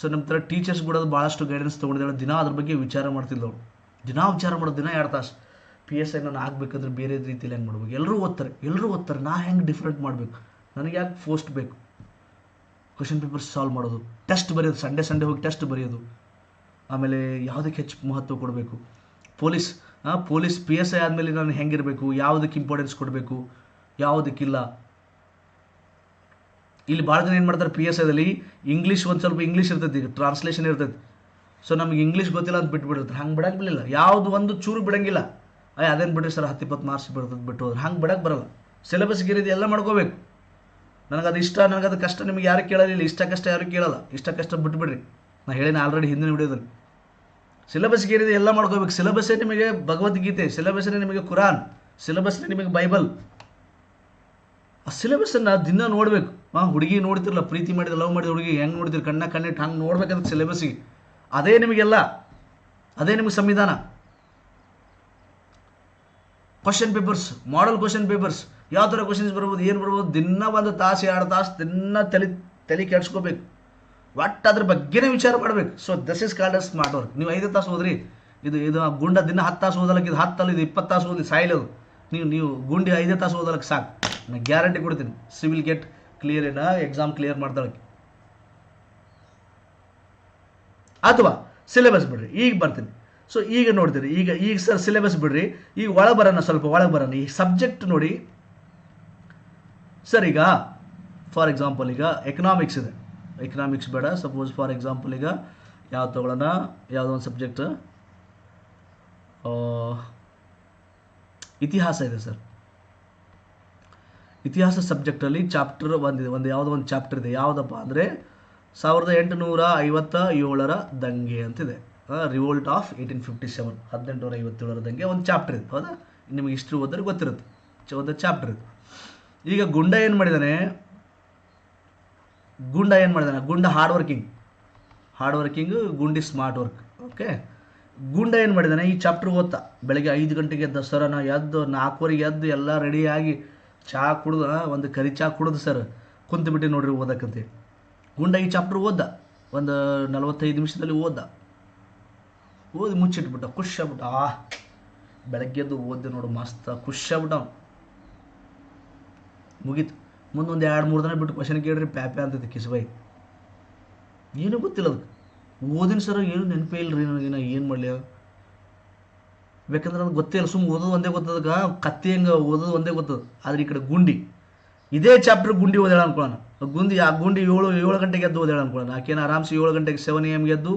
ಸೊ ನಮ್ಮ ಥರ ಟೀಚರ್ಸ್ ಕೂಡ ಭಾಳಷ್ಟು ಗೈಡೆನ್ಸ್ ತೊಗೊಂಡಿದ್ದಾಳೆ. ದಿನ ಅದ್ರ ಬಗ್ಗೆ ವಿಚಾರ ಮಾಡ್ತಿದ್ದವಳು ದಿನ ವಿಚಾರ ಮಾಡೋದು ದಿನ ಎರಡು ತಾಸು. ಪಿ ಎಸ್ ಐ ನಾನು ಆಗಬೇಕಂದ್ರೆ ಬೇರೆ ರೀತಿಯಲ್ಲಿ ಹೆಂಗೆ ಮಾಡ್ಬೇಕು? ಎಲ್ಲರೂ ಓದ್ತಾರೆ. ಎಲ್ಲರೂ ಓದ್ತಾರೆ. ನಾ ಹೆಂಗೆ ಡಿಫ್ರೆಂಟ್ ಮಾಡಬೇಕು? ನನಗೆ ಯಾಕೆ ಪೋಸ್ಟ್ ಬೇಕು? ಕ್ವಶನ್ ಪೇಪರ್ಸ್ ಸಾಲ್ವ್ ಮಾಡೋದು. ಟೆಸ್ಟ್ ಬರೆಯೋದು. ಸಂಡೇ ಸಂಡೇ ಹೋಗಿ ಟೆಸ್ಟ್ ಬರೆಯೋದು. ಆಮೇಲೆ ಯಾವುದಕ್ಕೆ ಹೆಚ್ಚು ಮಹತ್ವ ಕೊಡಬೇಕು? Police police P S I ಆದಮೇಲೆ ನಾನು ಹೆಂಗಿರಬೇಕು? ಯಾವುದಕ್ಕೆ ಇಂಪಾರ್ಟೆನ್ಸ್ ಕೊಡಬೇಕು? ಯಾವುದಕ್ಕಿಲ್ಲ? ಇಲ್ಲಿ ಭಾಳ ಜನ ಏನು ಮಾಡ್ತಾರೆ ಪಿ ಎಸ್ ಐದಲ್ಲಿ ಇಂಗ್ಲೀಷ್ ಒಂದು ಸ್ವಲ್ಪ ಇಂಗ್ಲೀಷ್ ಇರ್ತೈತಿ, ಈಗ ಟ್ರಾನ್ಸ್ಲೇಷನ್ ಇರ್ತೈತಿ. ಸೊ ನಮಗೆ ಇಂಗ್ಲೀಷ್ ಗೊತ್ತಿಲ್ಲ ಅಂತ ಬಿಟ್ಬಿಡ್ತಾರೆ ಹಂಗೆ ಬಿಡಲಿಲ್ಲ. ಯಾವುದು ಒಂದು ಚೂರು ಬಿಡಂಗಿಲ್ಲ. ಅಯ್ಯ, ಅದೇನು ಬಿಡ್ರಿ ಸರ್ ಹತ್ತು ಇಪ್ಪತ್ತು ಮಾರ್ಕ್ಸ್ ಬಿಡ್ತದೆ ಬಿಟ್ಟು ಹೋದ್ರೆ. ಹಂಗೆ ಬಿಡಕ್ಕೆ ಬರಲ್ಲ. ಸಿಲೆಬಸ್ ಗಿರಿದು ಎಲ್ಲ ಮಾಡ್ಕೋಬೇಕು. ನನಗದು ಇಷ್ಟ, ನನಗದು ಕಷ್ಟ ನಿಮಗೆ ಯಾರು ಕೇಳಲಿಲ್ಲ. ಇಷ್ಟ ಕಷ್ಟ ಯಾರು ಕೇಳಲ್ಲ. ಇಷ್ಟ ಕಷ್ಟ ಬಿಟ್ಬಿಡ್ರಿ. ನಾ ಹೇಳಿನ ಆಲ್ರೆಡಿ ಹಿಂದಿನ ವಿಡಿಯೋದಲ್ಲಿ ಸಿಲೆಬಸ್ ಏನಿದೆ ಎಲ್ಲ ಮಾಡ್ಕೋಬೇಕು. ಸಿಲೆಬಸ್ಸೇ ನಿಮಗೆ ಭಗವದ್ಗೀತೆ ಸಿಲೆಬಸ್ಸೇ ನಿಮಗೆ ಕುರಾನ್ ಸಿಲೆಬಸ್ನೇ ನಿಮಗೆ ಬೈಬಲ್ ಆ ಸಿಲೆಬಸ್ಸನ್ನು ದಿನ ನೋಡಬೇಕು. ಹಾಂ ಹುಡುಗಿ ನೋಡ್ತಿರಲ್ಲ ಪ್ರೀತಿ ಮಾಡಿದ ಲವ್ ಮಾಡಿದ ಹುಡುಗಿ, ಹೆಂಗೆ ನೋಡ್ತೀರಿ, ಕಣ್ಣ ಕಣ್ಣಿಟ್ಟು ಹಂಗೆ ನೋಡ್ಬೇಕಂತ ಸಿಲೆಬಸ್ಸಿಗೆ ಅದೇ ನಿಮಗೆಲ್ಲ. ಅದೇ ನಿಮಗೆ ಸಂವಿಧಾನ. Question papers model question papers ಯಾವ ಥರ ಕ್ವಶನ್ಸ್ ಬರ್ಬೋದು, ಏನು ಬರ್ಬೋದು, ದಿನ ಒಂದು ತಾಸು, ಎರಡು ತಾಸು ದಿನ ತಲೆ ತಲೆ ಕೆಡ್ಸ್ಕೋಬೇಕು. ಒಟ್ಟು ಅದ್ರ ಬಗ್ಗೆನೇ ವಿಚಾರ ಮಾಡ್ಬೇಕು. So this is called smart work ನೀವು ಐದು ತಾಸು ಹೋದ್ರಿ ಇದು ಇದು ಗುಂಡ ದಿನ ಹತ್ತು ತಾಸು ಓದಲಕ್ಕೆ, ಇದು ಹತ್ತಲ್ಲ, ಇದು ಇಪ್ಪತ್ತು ತಾಸು ಓದಿ ಸಾಯಿಲದು ನೀವು ನೀವು ಗುಂಡಿ ಐದೇ ತಾಸು ಓದಲಕ್ಕೆ ಸಾಕು. ನಾನು ಗ್ಯಾರಂಟಿ ಕೊಡ್ತೀನಿ. ಸಿವಿಲ್ ಗೆಟ್ ಕ್ಲಿಯರ್ ಏನ ಎಕ್ಸಾಮ್ ಕ್ಲಿಯರ್ ಮಾಡ್ತಾಳಕ್ಕೆ ಅಥವಾ ಸಿಲೆಬಸ್ ಬಿಡ್ರಿ. ಈಗ ಬರ್ತೀನಿ. ಸೊ ಈಗ ನೋಡ್ತೀರಿ ಈಗ ಈಗ ಸರ್ ಸಿಲೆಬಸ್ ಬಿಡ್ರಿ. ಈಗ ಒಳಗೆ ಬರೋಣ ಸ್ವಲ್ಪ ಒಳಗೆ ಬರೋಣ ಈ ಸಬ್ಜೆಕ್ಟ್ ನೋಡಿ. ಸರ್ ಈಗ ಫಾರ್ ಎಕ್ಸಾಂಪಲ್ ಈಗ ಎಕನಾಮಿಕ್ಸ್ ಇದೆ. ಎಕನಾಮಿಕ್ಸ್ ಬೇಡ. ಸಪೋಸ್ ಫಾರ್ ಎಕ್ಸಾಂಪಲ್ ಈಗ ಯಾವ್ದು ತಗೊಳ್ಳೋಣ? ಯಾವುದೋ ಒಂದು ಸಬ್ಜೆಕ್ಟ್ ಇತಿಹಾಸ ಇದೆ ಸರ್. ಇತಿಹಾಸ ಸಬ್ಜೆಕ್ಟಲ್ಲಿ ಚಾಪ್ಟರ್ ಒಂದಿದೆ ಒಂದು ಯಾವುದೋ ಒಂದು ಚಾಪ್ಟರ್ ಇದೆ. ಯಾವುದಪ್ಪ ಅಂದರೆ ಸಾವಿರದ ಎಂಟುನೂರ ಐವತ್ತ ಏಳರ ದಂಗೆ ಅಂತಿದೆ. Revolt of eighteen fifty seven ಹದಿನೆಂಟುನೂರ ಐವತ್ತೇಳರ ದಂಗೆ ಒಂದು ಚಾಪ್ಟರ್ ಇದೆ ಹೌದಾ? ನಿಮಗೆ ಹಿಸ್ಟ್ರಿ ಓದಿದ್ರೆ ಗೊತ್ತಿರುತ್ತೆ. ಒಂದು ಚಾಪ್ಟರ್ ಇದೆ ಈಗ ಗುಂಡ ಏನು ಮಾಡಿದ್ದಾನೆ ಗುಂಡ ಏನು ಮಾಡಿದಾನೆ? Gunda hard working hard working Gundi smart work okay Gunda ಏನು ಮಾಡಿದಾನೆ? ಈ ಚಾಪ್ಟರ್ ಓದ್ತಾ. ಬೆಳಗ್ಗೆ ಐದು ಗಂಟೆಗೆ ಎದ್ದ ಸರ್ ಎದ್ದು, ನಾಲ್ಕುವರೆಗೆ ಎದ್ದು ಎಲ್ಲ ರೆಡಿಯಾಗಿ ಚಹಾ ಕುಡ್ದು ಒಂದು ಕರಿ ಚಹಾ ಕುಡ್ದು ಸರ್ ಕುಂತು ಬಿಟ್ಟು ನೋಡ್ರಿ ಓದಕ್ಕಂತೆ ಗುಂಡ ಈ ಚಾಪ್ಟರ್ ಓದ್ದ. ಒಂದು ನಲವತ್ತೈದು ನಿಮಿಷದಲ್ಲಿ ಓದ್ದ. ಓದಿ ಮುಚ್ಚಿಟ್ಬಿಟ್ಟ, ಖುಷಿ ಆಗ್ಬಿಟ್ಟ. ಆ ಬೆಳಗ್ಗೆದ್ದು ಓದ್ದೆ ನೋಡು, ಮಸ್ತ್ ಖುಷಿ ಆಗ್ಬಿಟ್ಟ ಅವ್ನು. ಮುಗೀತು. ಮುಂದೊಂದು ಎರಡು ಮೂರು ದಿನ ಬಿಟ್ಟು ಕ್ವಶನ್ ಕೇಳಿರಿ ಪ್ಯಾಪೆ ಅಂತೈತೆ ಕಿಸ್ಬೈ. ಏನೂ ಗೊತ್ತಿಲ್ಲ ಅದಕ್ಕೆ. ಓದಿನ ಸರ ಏನು ನೆನಪೇ ಇಲ್ಲ ರೀ ನನಗೆ ನಾ ಏನು ಮಾಡಲಿ ಬೇಕಂದ್ರೆ ನನಗೆ ಗೊತ್ತೇ ಇಲ್ಲ ಸುಮ್ಮನೆ ಓದೋದು ಒಂದೇ ಗೊತ್ತದಕ್ಕೆ ಕತ್ತಿ ಹೆಂಗೆ ಓದೋದು ಒಂದೇ ಗೊತ್ತದ. ಆದ್ರೆ ಈ ಕಡೆ ಗುಂಡಿ. ಇದೇ ಚಾಪ್ಟರ್ ಗುಂಡಿ ಓದೇಳ ಅನ್ಕೊಳ್ಳೋಣ ಗುಂಡಿ, ಆ ಗುಂಡಿ ಏಳು ಏಳು ಗಂಟೆಗೆ ಎದ್ದು ಓದೇಳ ಅನ್ಕೊಳ್ಳೋಣ ಆಕೆನ ಆರಾಮ್ಸೆ ಏಳು ಗಂಟೆಗೆ ಸೆವೆನ್ ಎ ಎಮ್ಗೆ ಎದ್ದು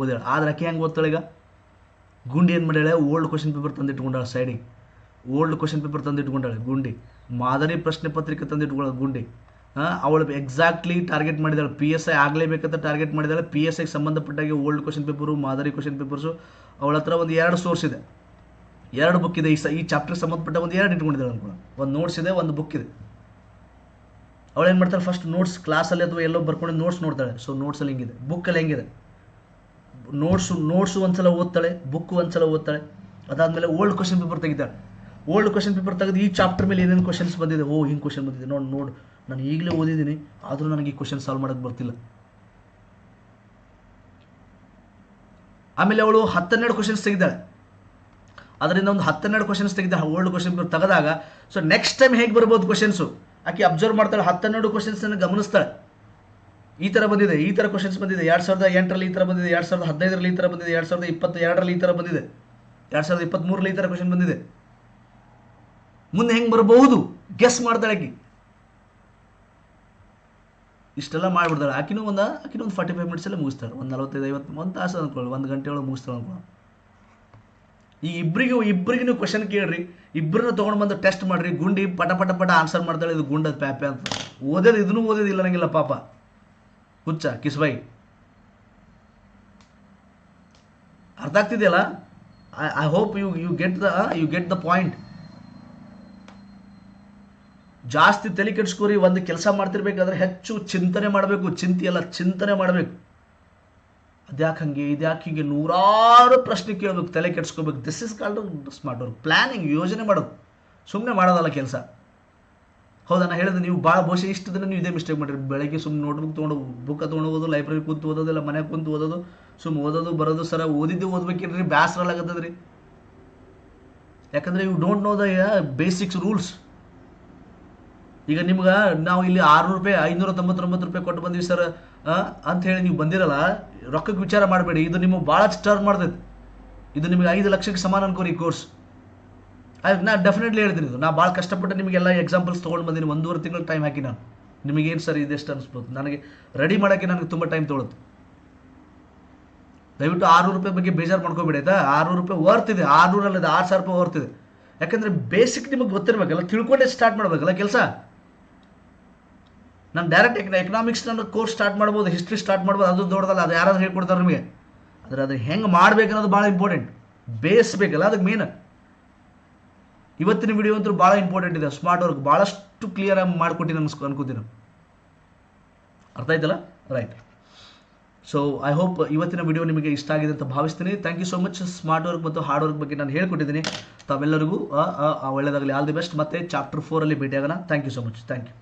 ಓದೇಳ ಆದ್ರೆ ಆಕೆ ಹೆಂಗೆ ಓದ್ತಾಳೆ ಈಗ? ಗುಂಡಿ ಏನು ಮಾಡ್ಯಾಳೆ? ಓಲ್ಡ್ ಕ್ವಶನ್ ಪೇಪರ್ ತಂದಿಟ್ಕೊಂಡಾಳೆ ಸೈಡಿಗೆ ಓಲ್ಡ್ ಕ್ವಶನ್ ಪೇಪರ್ ತಂದಿಟ್ಕೊಂಡಾಳೆ ಗುಂಡಿ. ಮಾದರಿ ಪ್ರಶ್ನೆ ಪತ್ರಿಕೆ ತಂದಿಟ್ಕೊಳ್ಳೋದು ಗುಂಡಿ. ಅವಳು ಎಕ್ಸಾಕ್ಟ್ಲಿ ಟಾರ್ಗೆಟ್ ಮಾಡಿದಾಳೆ. ಪಿ ಎಸ್ ಐ ಆಗಲೇಬೇಕಂತ ಟಾರ್ಗೆಟ್ ಮಾಡಿದಾಳೆ. ಪಿ ಎಸ್ ಐಗೆ ಸಂಬಂಧಪಟ್ಟಾಗೆ ಓಲ್ಡ್ ಕ್ವಶನ್ ಪೇಪರು ಮಾದರಿ ಕ್ವಶನ್ ಪೇಪರ್ಸು ಅವಳ ಹತ್ರ ಒಂದು ಎರಡು ಸೋರ್ಸ್ ಇದೆ. ಎರಡು ಬುಕ್ ಇದೆ. ಈ ಸ, ಈ ಚಾಪ್ಟರ್ಗೆ ಸಂಬಂಧಪಟ್ಟ ಒಂದು ಎರಡು ಇಟ್ಕೊಂಡಿದ್ದಾಳೆ ಅನ್ಕೊಳ್ಳೋಣ. ಒಂದು ನೋಟ್ಸ್ ಇದೆ, ಒಂದು ಬುಕ್ ಇದೆ. ಅವಳು ಏನು ಮಾಡ್ತಾಳೆ? ಫಸ್ಟ್ ನೋಟ್ಸ್ ಕ್ಲಾಸಲ್ಲಿ ಅಥವಾ ಎಲ್ಲೋ ಬರ್ಕೊಂಡು ನೋಟ್ಸ್ ನೋಡ್ತಾಳೆ. ಸೊ ನೋಟ್ಸಲ್ಲಿ ಹೆಂಗಿದೆ? ಬುಕ್ಕಲ್ಲಿ ಹೆಂಗಿದೆ? ನೋಟ್ಸು ನೋಟ್ಸು ಒಂದ್ಸಲ ಓದ್ತಾಳೆ ಬುಕ್ ಒಂದ್ಸಲ ಓದ್ತಾಳೆ. ಅದಾದಮೇಲೆ ಓಲ್ಡ್ ಕ್ವಶನ್ ಪೇಪರ್ ತೆಗಿತಾಳೆ. ಓಲ್ಡ್ ಕ್ವಶನ್ ಪೇಪರ್ ತೆಗೆದು ಈ ಚಾಪ್ಟರ್ ಮೇಲೆ ಏನೇನು ಕ್ವಶನ್ಸ್ ಬಂದಿದೆ? ಓ, ಹಿಂಗೆ ಕ್ವಶನ್ ಬಂದಿದೆ. ನೋಡಿ, ನೋಡು. ನಾನು ಈಗಲೇ ಓದಿದ್ದೀನಿ, ಆದರೂ ನನಗೆ ಈ ಕ್ವಶನ್ ಸಾಲ್ವ್ ಮಾಡೋಕ್ಕೆ ಬರ್ತಿಲ್ಲ. ಆಮೇಲೆ ಅವಳು ಹತ್ತೆರಡು ಕ್ವಶನ್ಸ್ ತೆಗಿದ್ದಾಳೆ ಅದರಿಂದ ಒಂದು ಹತ್ತೆರಡು ಕ್ವಶನ್ಸ್ ತೆಗೆದ ಓಲ್ಡ್ ಕ್ವಶನ್ ಪೇಪರ್ ತೆಗೆದಾಗ ಸೊ ನೆಕ್ಸ್ಟ್ ಟೈಮ್ ಹೇಗೆ ಬರ್ಬೋದು ಕ್ವಶನ್ಸು ಆಕೆ ಅಬ್ಸರ್ವ್ ಮಾಡ್ತಾಳೆ, ಹತ್ತೆರಡು ಕ್ವಶನ್ಸನ್ನು ಗಮನಿಸ್ತಾಳೆ. ಈ ಥರ ಬಂದಿದೆ, ಈ ಥರ ಕ್ವಶನ್ಸ್ ಬಂದಿದೆ. ಎರಡು ಸಾವಿರದ ಎಂಟರಲ್ಲಿ ಈ ಥರ ಬಂದಿದೆ, ಎರಡು ಸಾವಿರದ ಹದಿನೈದರಲ್ಲಿ ಈ ಥರ ಬಂದಿದೆ, ಎರಡು ಸಾವಿರದ ಇಪ್ಪತ್ತ ಎರಡರಲ್ಲಿ ಈ ಥರ ಬಂದಿದೆ. ಎರಡು ಸಾವಿರದ ಇಪ್ಪತ್ತ್ಮೂರಲ್ಲಿ ಈ ಥರ ಕ್ವಶನ್ ಬಂದಿದೆ. ಮುಂದೆ ಹೆಂಗೆ ಬರಬಹುದು? ಗೆಸ್ ಮಾಡ್ತಾಳೆ ಆಕಿ. ಇಷ್ಟೆಲ್ಲ ಮಾಡಿಬಿಡ್ತಾಳೆ. ಆಕಿನೂ ಒಂದು ಆಕಿನೂ ಒಂದು ಫಾರ್ಟಿ ಫೈವ್ ಮಿನಿಟ್ಸಲ್ಲೇ ಮುಗಿಸ್ತಾಳೆ. ಒಂದು ನಲವತ್ತೈದು, ಐವತ್ತು ಒಂದು ತಾಸು ಅಂದ್ಕೊಳ್ಳಿ ಒಂದು ಗಂಟೆ ಒಳಗೆ ಮುಗಿಸ್ತಾಳೆ ಅನ್ಕೊಳ ಈ ಇಬ್ಬರಿಗೂ ಇಬ್ಬರಿಗೂ ನೀವು ಕ್ವಶನ್ ಕೇಳ್ರಿ. ಇಬ್ಬರನ್ನ ತೊಗೊಂಡು ಬಂದು ಟೆಸ್ಟ್ ಮಾಡ್ರಿ. ಗುಂಡಿ ಪಟ ಪಟ ಪಟ ಆನ್ಸರ್ ಮಾಡ್ತಾಳೆ. ಇದು ಗುಂಡದ ಪ್ಯಾಪೆ ಅಂತ. ಓದೋದು ಇದನ್ನು ಓದೋದಿಲ್ಲ ನನಗಿಲ್ಲ ಪಾಪ. ಹುಚ್ಚ ಕಿಸ್ಬಾಯಿ ಅರ್ಥ ಆಗ್ತಿದೆಯಲ್ಲ? I hope you you get the you get the point ಜಾಸ್ತಿ ತಲೆ ಕೆಡಿಸ್ಕೋರಿ, ಒಂದು ಕೆಲಸ ಮಾಡ್ತಿರ್ಬೇಕಾದ್ರೆ ಹೆಚ್ಚು ಚಿಂತನೆ ಮಾಡಬೇಕು ಚಿಂತೆ ಎಲ್ಲ ಚಿಂತನೆ ಮಾಡಬೇಕು. ಅದ್ಯಾಕೆ ಹಂಗೆ, ಇದ್ಯಾಕೆ ಹೀಗೆ ನೂರಾರು ಪ್ರಶ್ನೆ ಕೇಳಬೇಕು, ತಲೆ ಕೆಡಿಸ್ಕೋಬೇಕು. This is called smart work planning ಯೋಜನೆ ಮಾಡೋದು. ಸುಮ್ಮನೆ ಮಾಡೋದಲ್ಲ ಕೆಲಸ. ಹೌದಾ? ನಾನು ಹೇಳಿದೆ, ನೀವು ಭಾಳ ಬಹುಶಃ ಇಷ್ಟು ದಿನ ನೀವು ಇದೇ ಮಿಸ್ಟೇಕ್ ಮಾಡಿರಿ. ಬೆಳಗ್ಗೆ ಸುಮ್ಮನೆ ನೋಟ್ಬುಕ್ ತೊಗೊಂಡು ಬುಕ್ ತೊಗೊಂಡು ಓದೋದು ಲೈಬ್ರರಿ ಕೂತು ಓದೋದಿಲ್ಲ ಮನೆ ಕುಂತು ಓದೋದು ಸುಮ್ಮನೆ ಓದೋದು, ಬರೋದು, ಸರ ಓದಿದ್ದು ಓದ್ಬೇಕಿರ್ರಿ ಬೇಸರಲಾಗತ್ತದ್ರಿ ಯಾಕಂದರೆ you don't know the basics rules ಈಗ ನಿಮ್ಗೆ ನಾವು ಇಲ್ಲಿ ಆರುನೂರು ರೂಪಾಯಿ ಐನೂರ ತೊಂಬತ್ತೊಂಬತ್ತು ರೂಪಾಯಿ ಕೊಟ್ಟು ಬಂದ್ವಿ ಸರ್. ಅಂತ ಹೇಳಿ ನೀವು ಬಂದಿರಲ್ಲ ರೊಕ್ಕಕ್ಕೆ ವಿಚಾರ ಮಾಡಬೇಡಿ. ಇದು ನಿಮಗೆ ಭಾಳ ಸ್ಟರ್ನ್ ಮಾಡ್ತೈತೆ. ಇದು ನಿಮಗೆ ಐದು ಲಕ್ಷಕ್ಕೆ ಸಮಾನ ಅನ್ಕೋರಿ ಈ ಕೋರ್ಸ್ ಆಯ್ತು ನಾ ಡೆಫಿನೆಟ್ಲಿ ಹೇಳ್ತೀನಿ ಇದು. ನಾ ಭಾಳ ಕಷ್ಟಪಟ್ಟು ನಿಮಗೆಲ್ಲ ಎಕ್ಸಾಂಪಲ್ಸ್ ತೊಗೊಂಡು ಬಂದೀನಿ. ಒಂದೂವರೆ ತಿಂಗಳು ಟೈಮ್ ಹಾಕಿ ನಾನು. ನಿಮಗೇನು ಸರ್ ಇದೆಷ್ಟು ಅನಿಸ್ಬೋದು? ನನಗೆ ರೆಡಿ ಮಾಡೋಕ್ಕೆ ನನಗೆ ತುಂಬ ಟೈಮ್ ತೊಗೊಳುತ್ತೆ. ದಯವಿಟ್ಟು ಆರುನೂರು ರೂಪಾಯಿ ಬಗ್ಗೆ ಬೇಜಾರು ಮಾಡ್ಕೊಬೇಡಿ, ಆಯ್ತಾ? ಆರುನೂರು ರೂಪಾಯಿ ವರ್ತ್ ಇದೆ. ಆರುನೂರಲ್ಲದೆ ಆರು ಸಾವಿರ ರೂಪಾಯಿ ವರ್ತ್ ಇದೆ. ಯಾಕಂದರೆ ಬೇಸಿಕ್ ನಿಮಗೆ ಗೊತ್ತಿರಬೇಕಲ್ಲ, ತಿಳ್ಕೊಂಡೇ ಸ್ಟಾರ್ಟ್ ಮಾಡಬೇಕಲ್ಲ ಕೆಲಸ. ನಾನು ಡೈರೆಕ್ಟ್ ಎಕನಾಮಿಕ್ಸ್ ನಾನು ಕೋರ್ಸ್ ಸ್ಟಾರ್ಟ್ ಮಾಡ್ಬೋದು ಹಿಸ್ಟ್ರಿ ಸ್ಟಾರ್ಟ್ ಮಾಡ್ಬೋದು, ಅದು ದೊಡ್ಡದಲ್ಲ, ಅದು ಯಾರಾದ್ರೂ ಹೇಳ್ಕೊಡ್ತಾರೆ ನಿಮಗೆ. ಆದರೆ ಅದು ಹೆಂಗೆ ಮಾಡ್ಬೇಕು ಅನ್ನೋದು ಭಾಳ ಇಂಪಾರ್ಟೆಂಟ್ ಬೇಸ್ ಬೇಕಲ್ಲ ಅದಕ್ಕೆ ಮೇನ್ ಇವತ್ತಿನ ವಿಡಿಯೋ ಅಂತೂ ಭಾಳ ಇಂಪಾರ್ಟೆಂಟ್ ಇದೆ. ಸ್ಮಾರ್ಟ್ ವರ್ಕ್ ಭಾಳಷ್ಟು ಕ್ಲಿಯರ್ ಆಗಿ ಮಾಡಿಕೊಟ್ಟಿನಿ ಅನ್ಸ್ಕೊ ಅನ್ಕೋತೀನಿ. ಅರ್ಥ ಆಯ್ತಲ್ಲ? ರೈಟ್ ಸೊ ಐ ಹೋಪ್ ಇವತ್ತಿನ ವಿಡಿಯೋ ನಿಮಗೆ ಇಷ್ಟ ಆಗಿದೆ ಅಂತ ಭಾವಿಸ್ತೀನಿ. Thank you so much smart work ಮತ್ತು ಹಾರ್ಡ್ ವರ್ಕ್ ಬಗ್ಗೆ ನಾನು ಹೇಳ್ಕೊಟ್ಟಿದ್ದೀನಿ. ತಾವೆಲ್ಲರಿಗೂ ಒಳ್ಳೆಯದಾಗಲಿ ಆಲ್ ದಿ ಬೆಸ್ಟ್ ಮತ್ತೆ ಚಾಪ್ಟರ್ ಫೋರಲ್ಲಿ ಭೇಟಿಯಾಗೋಣ. Thank you so much thank you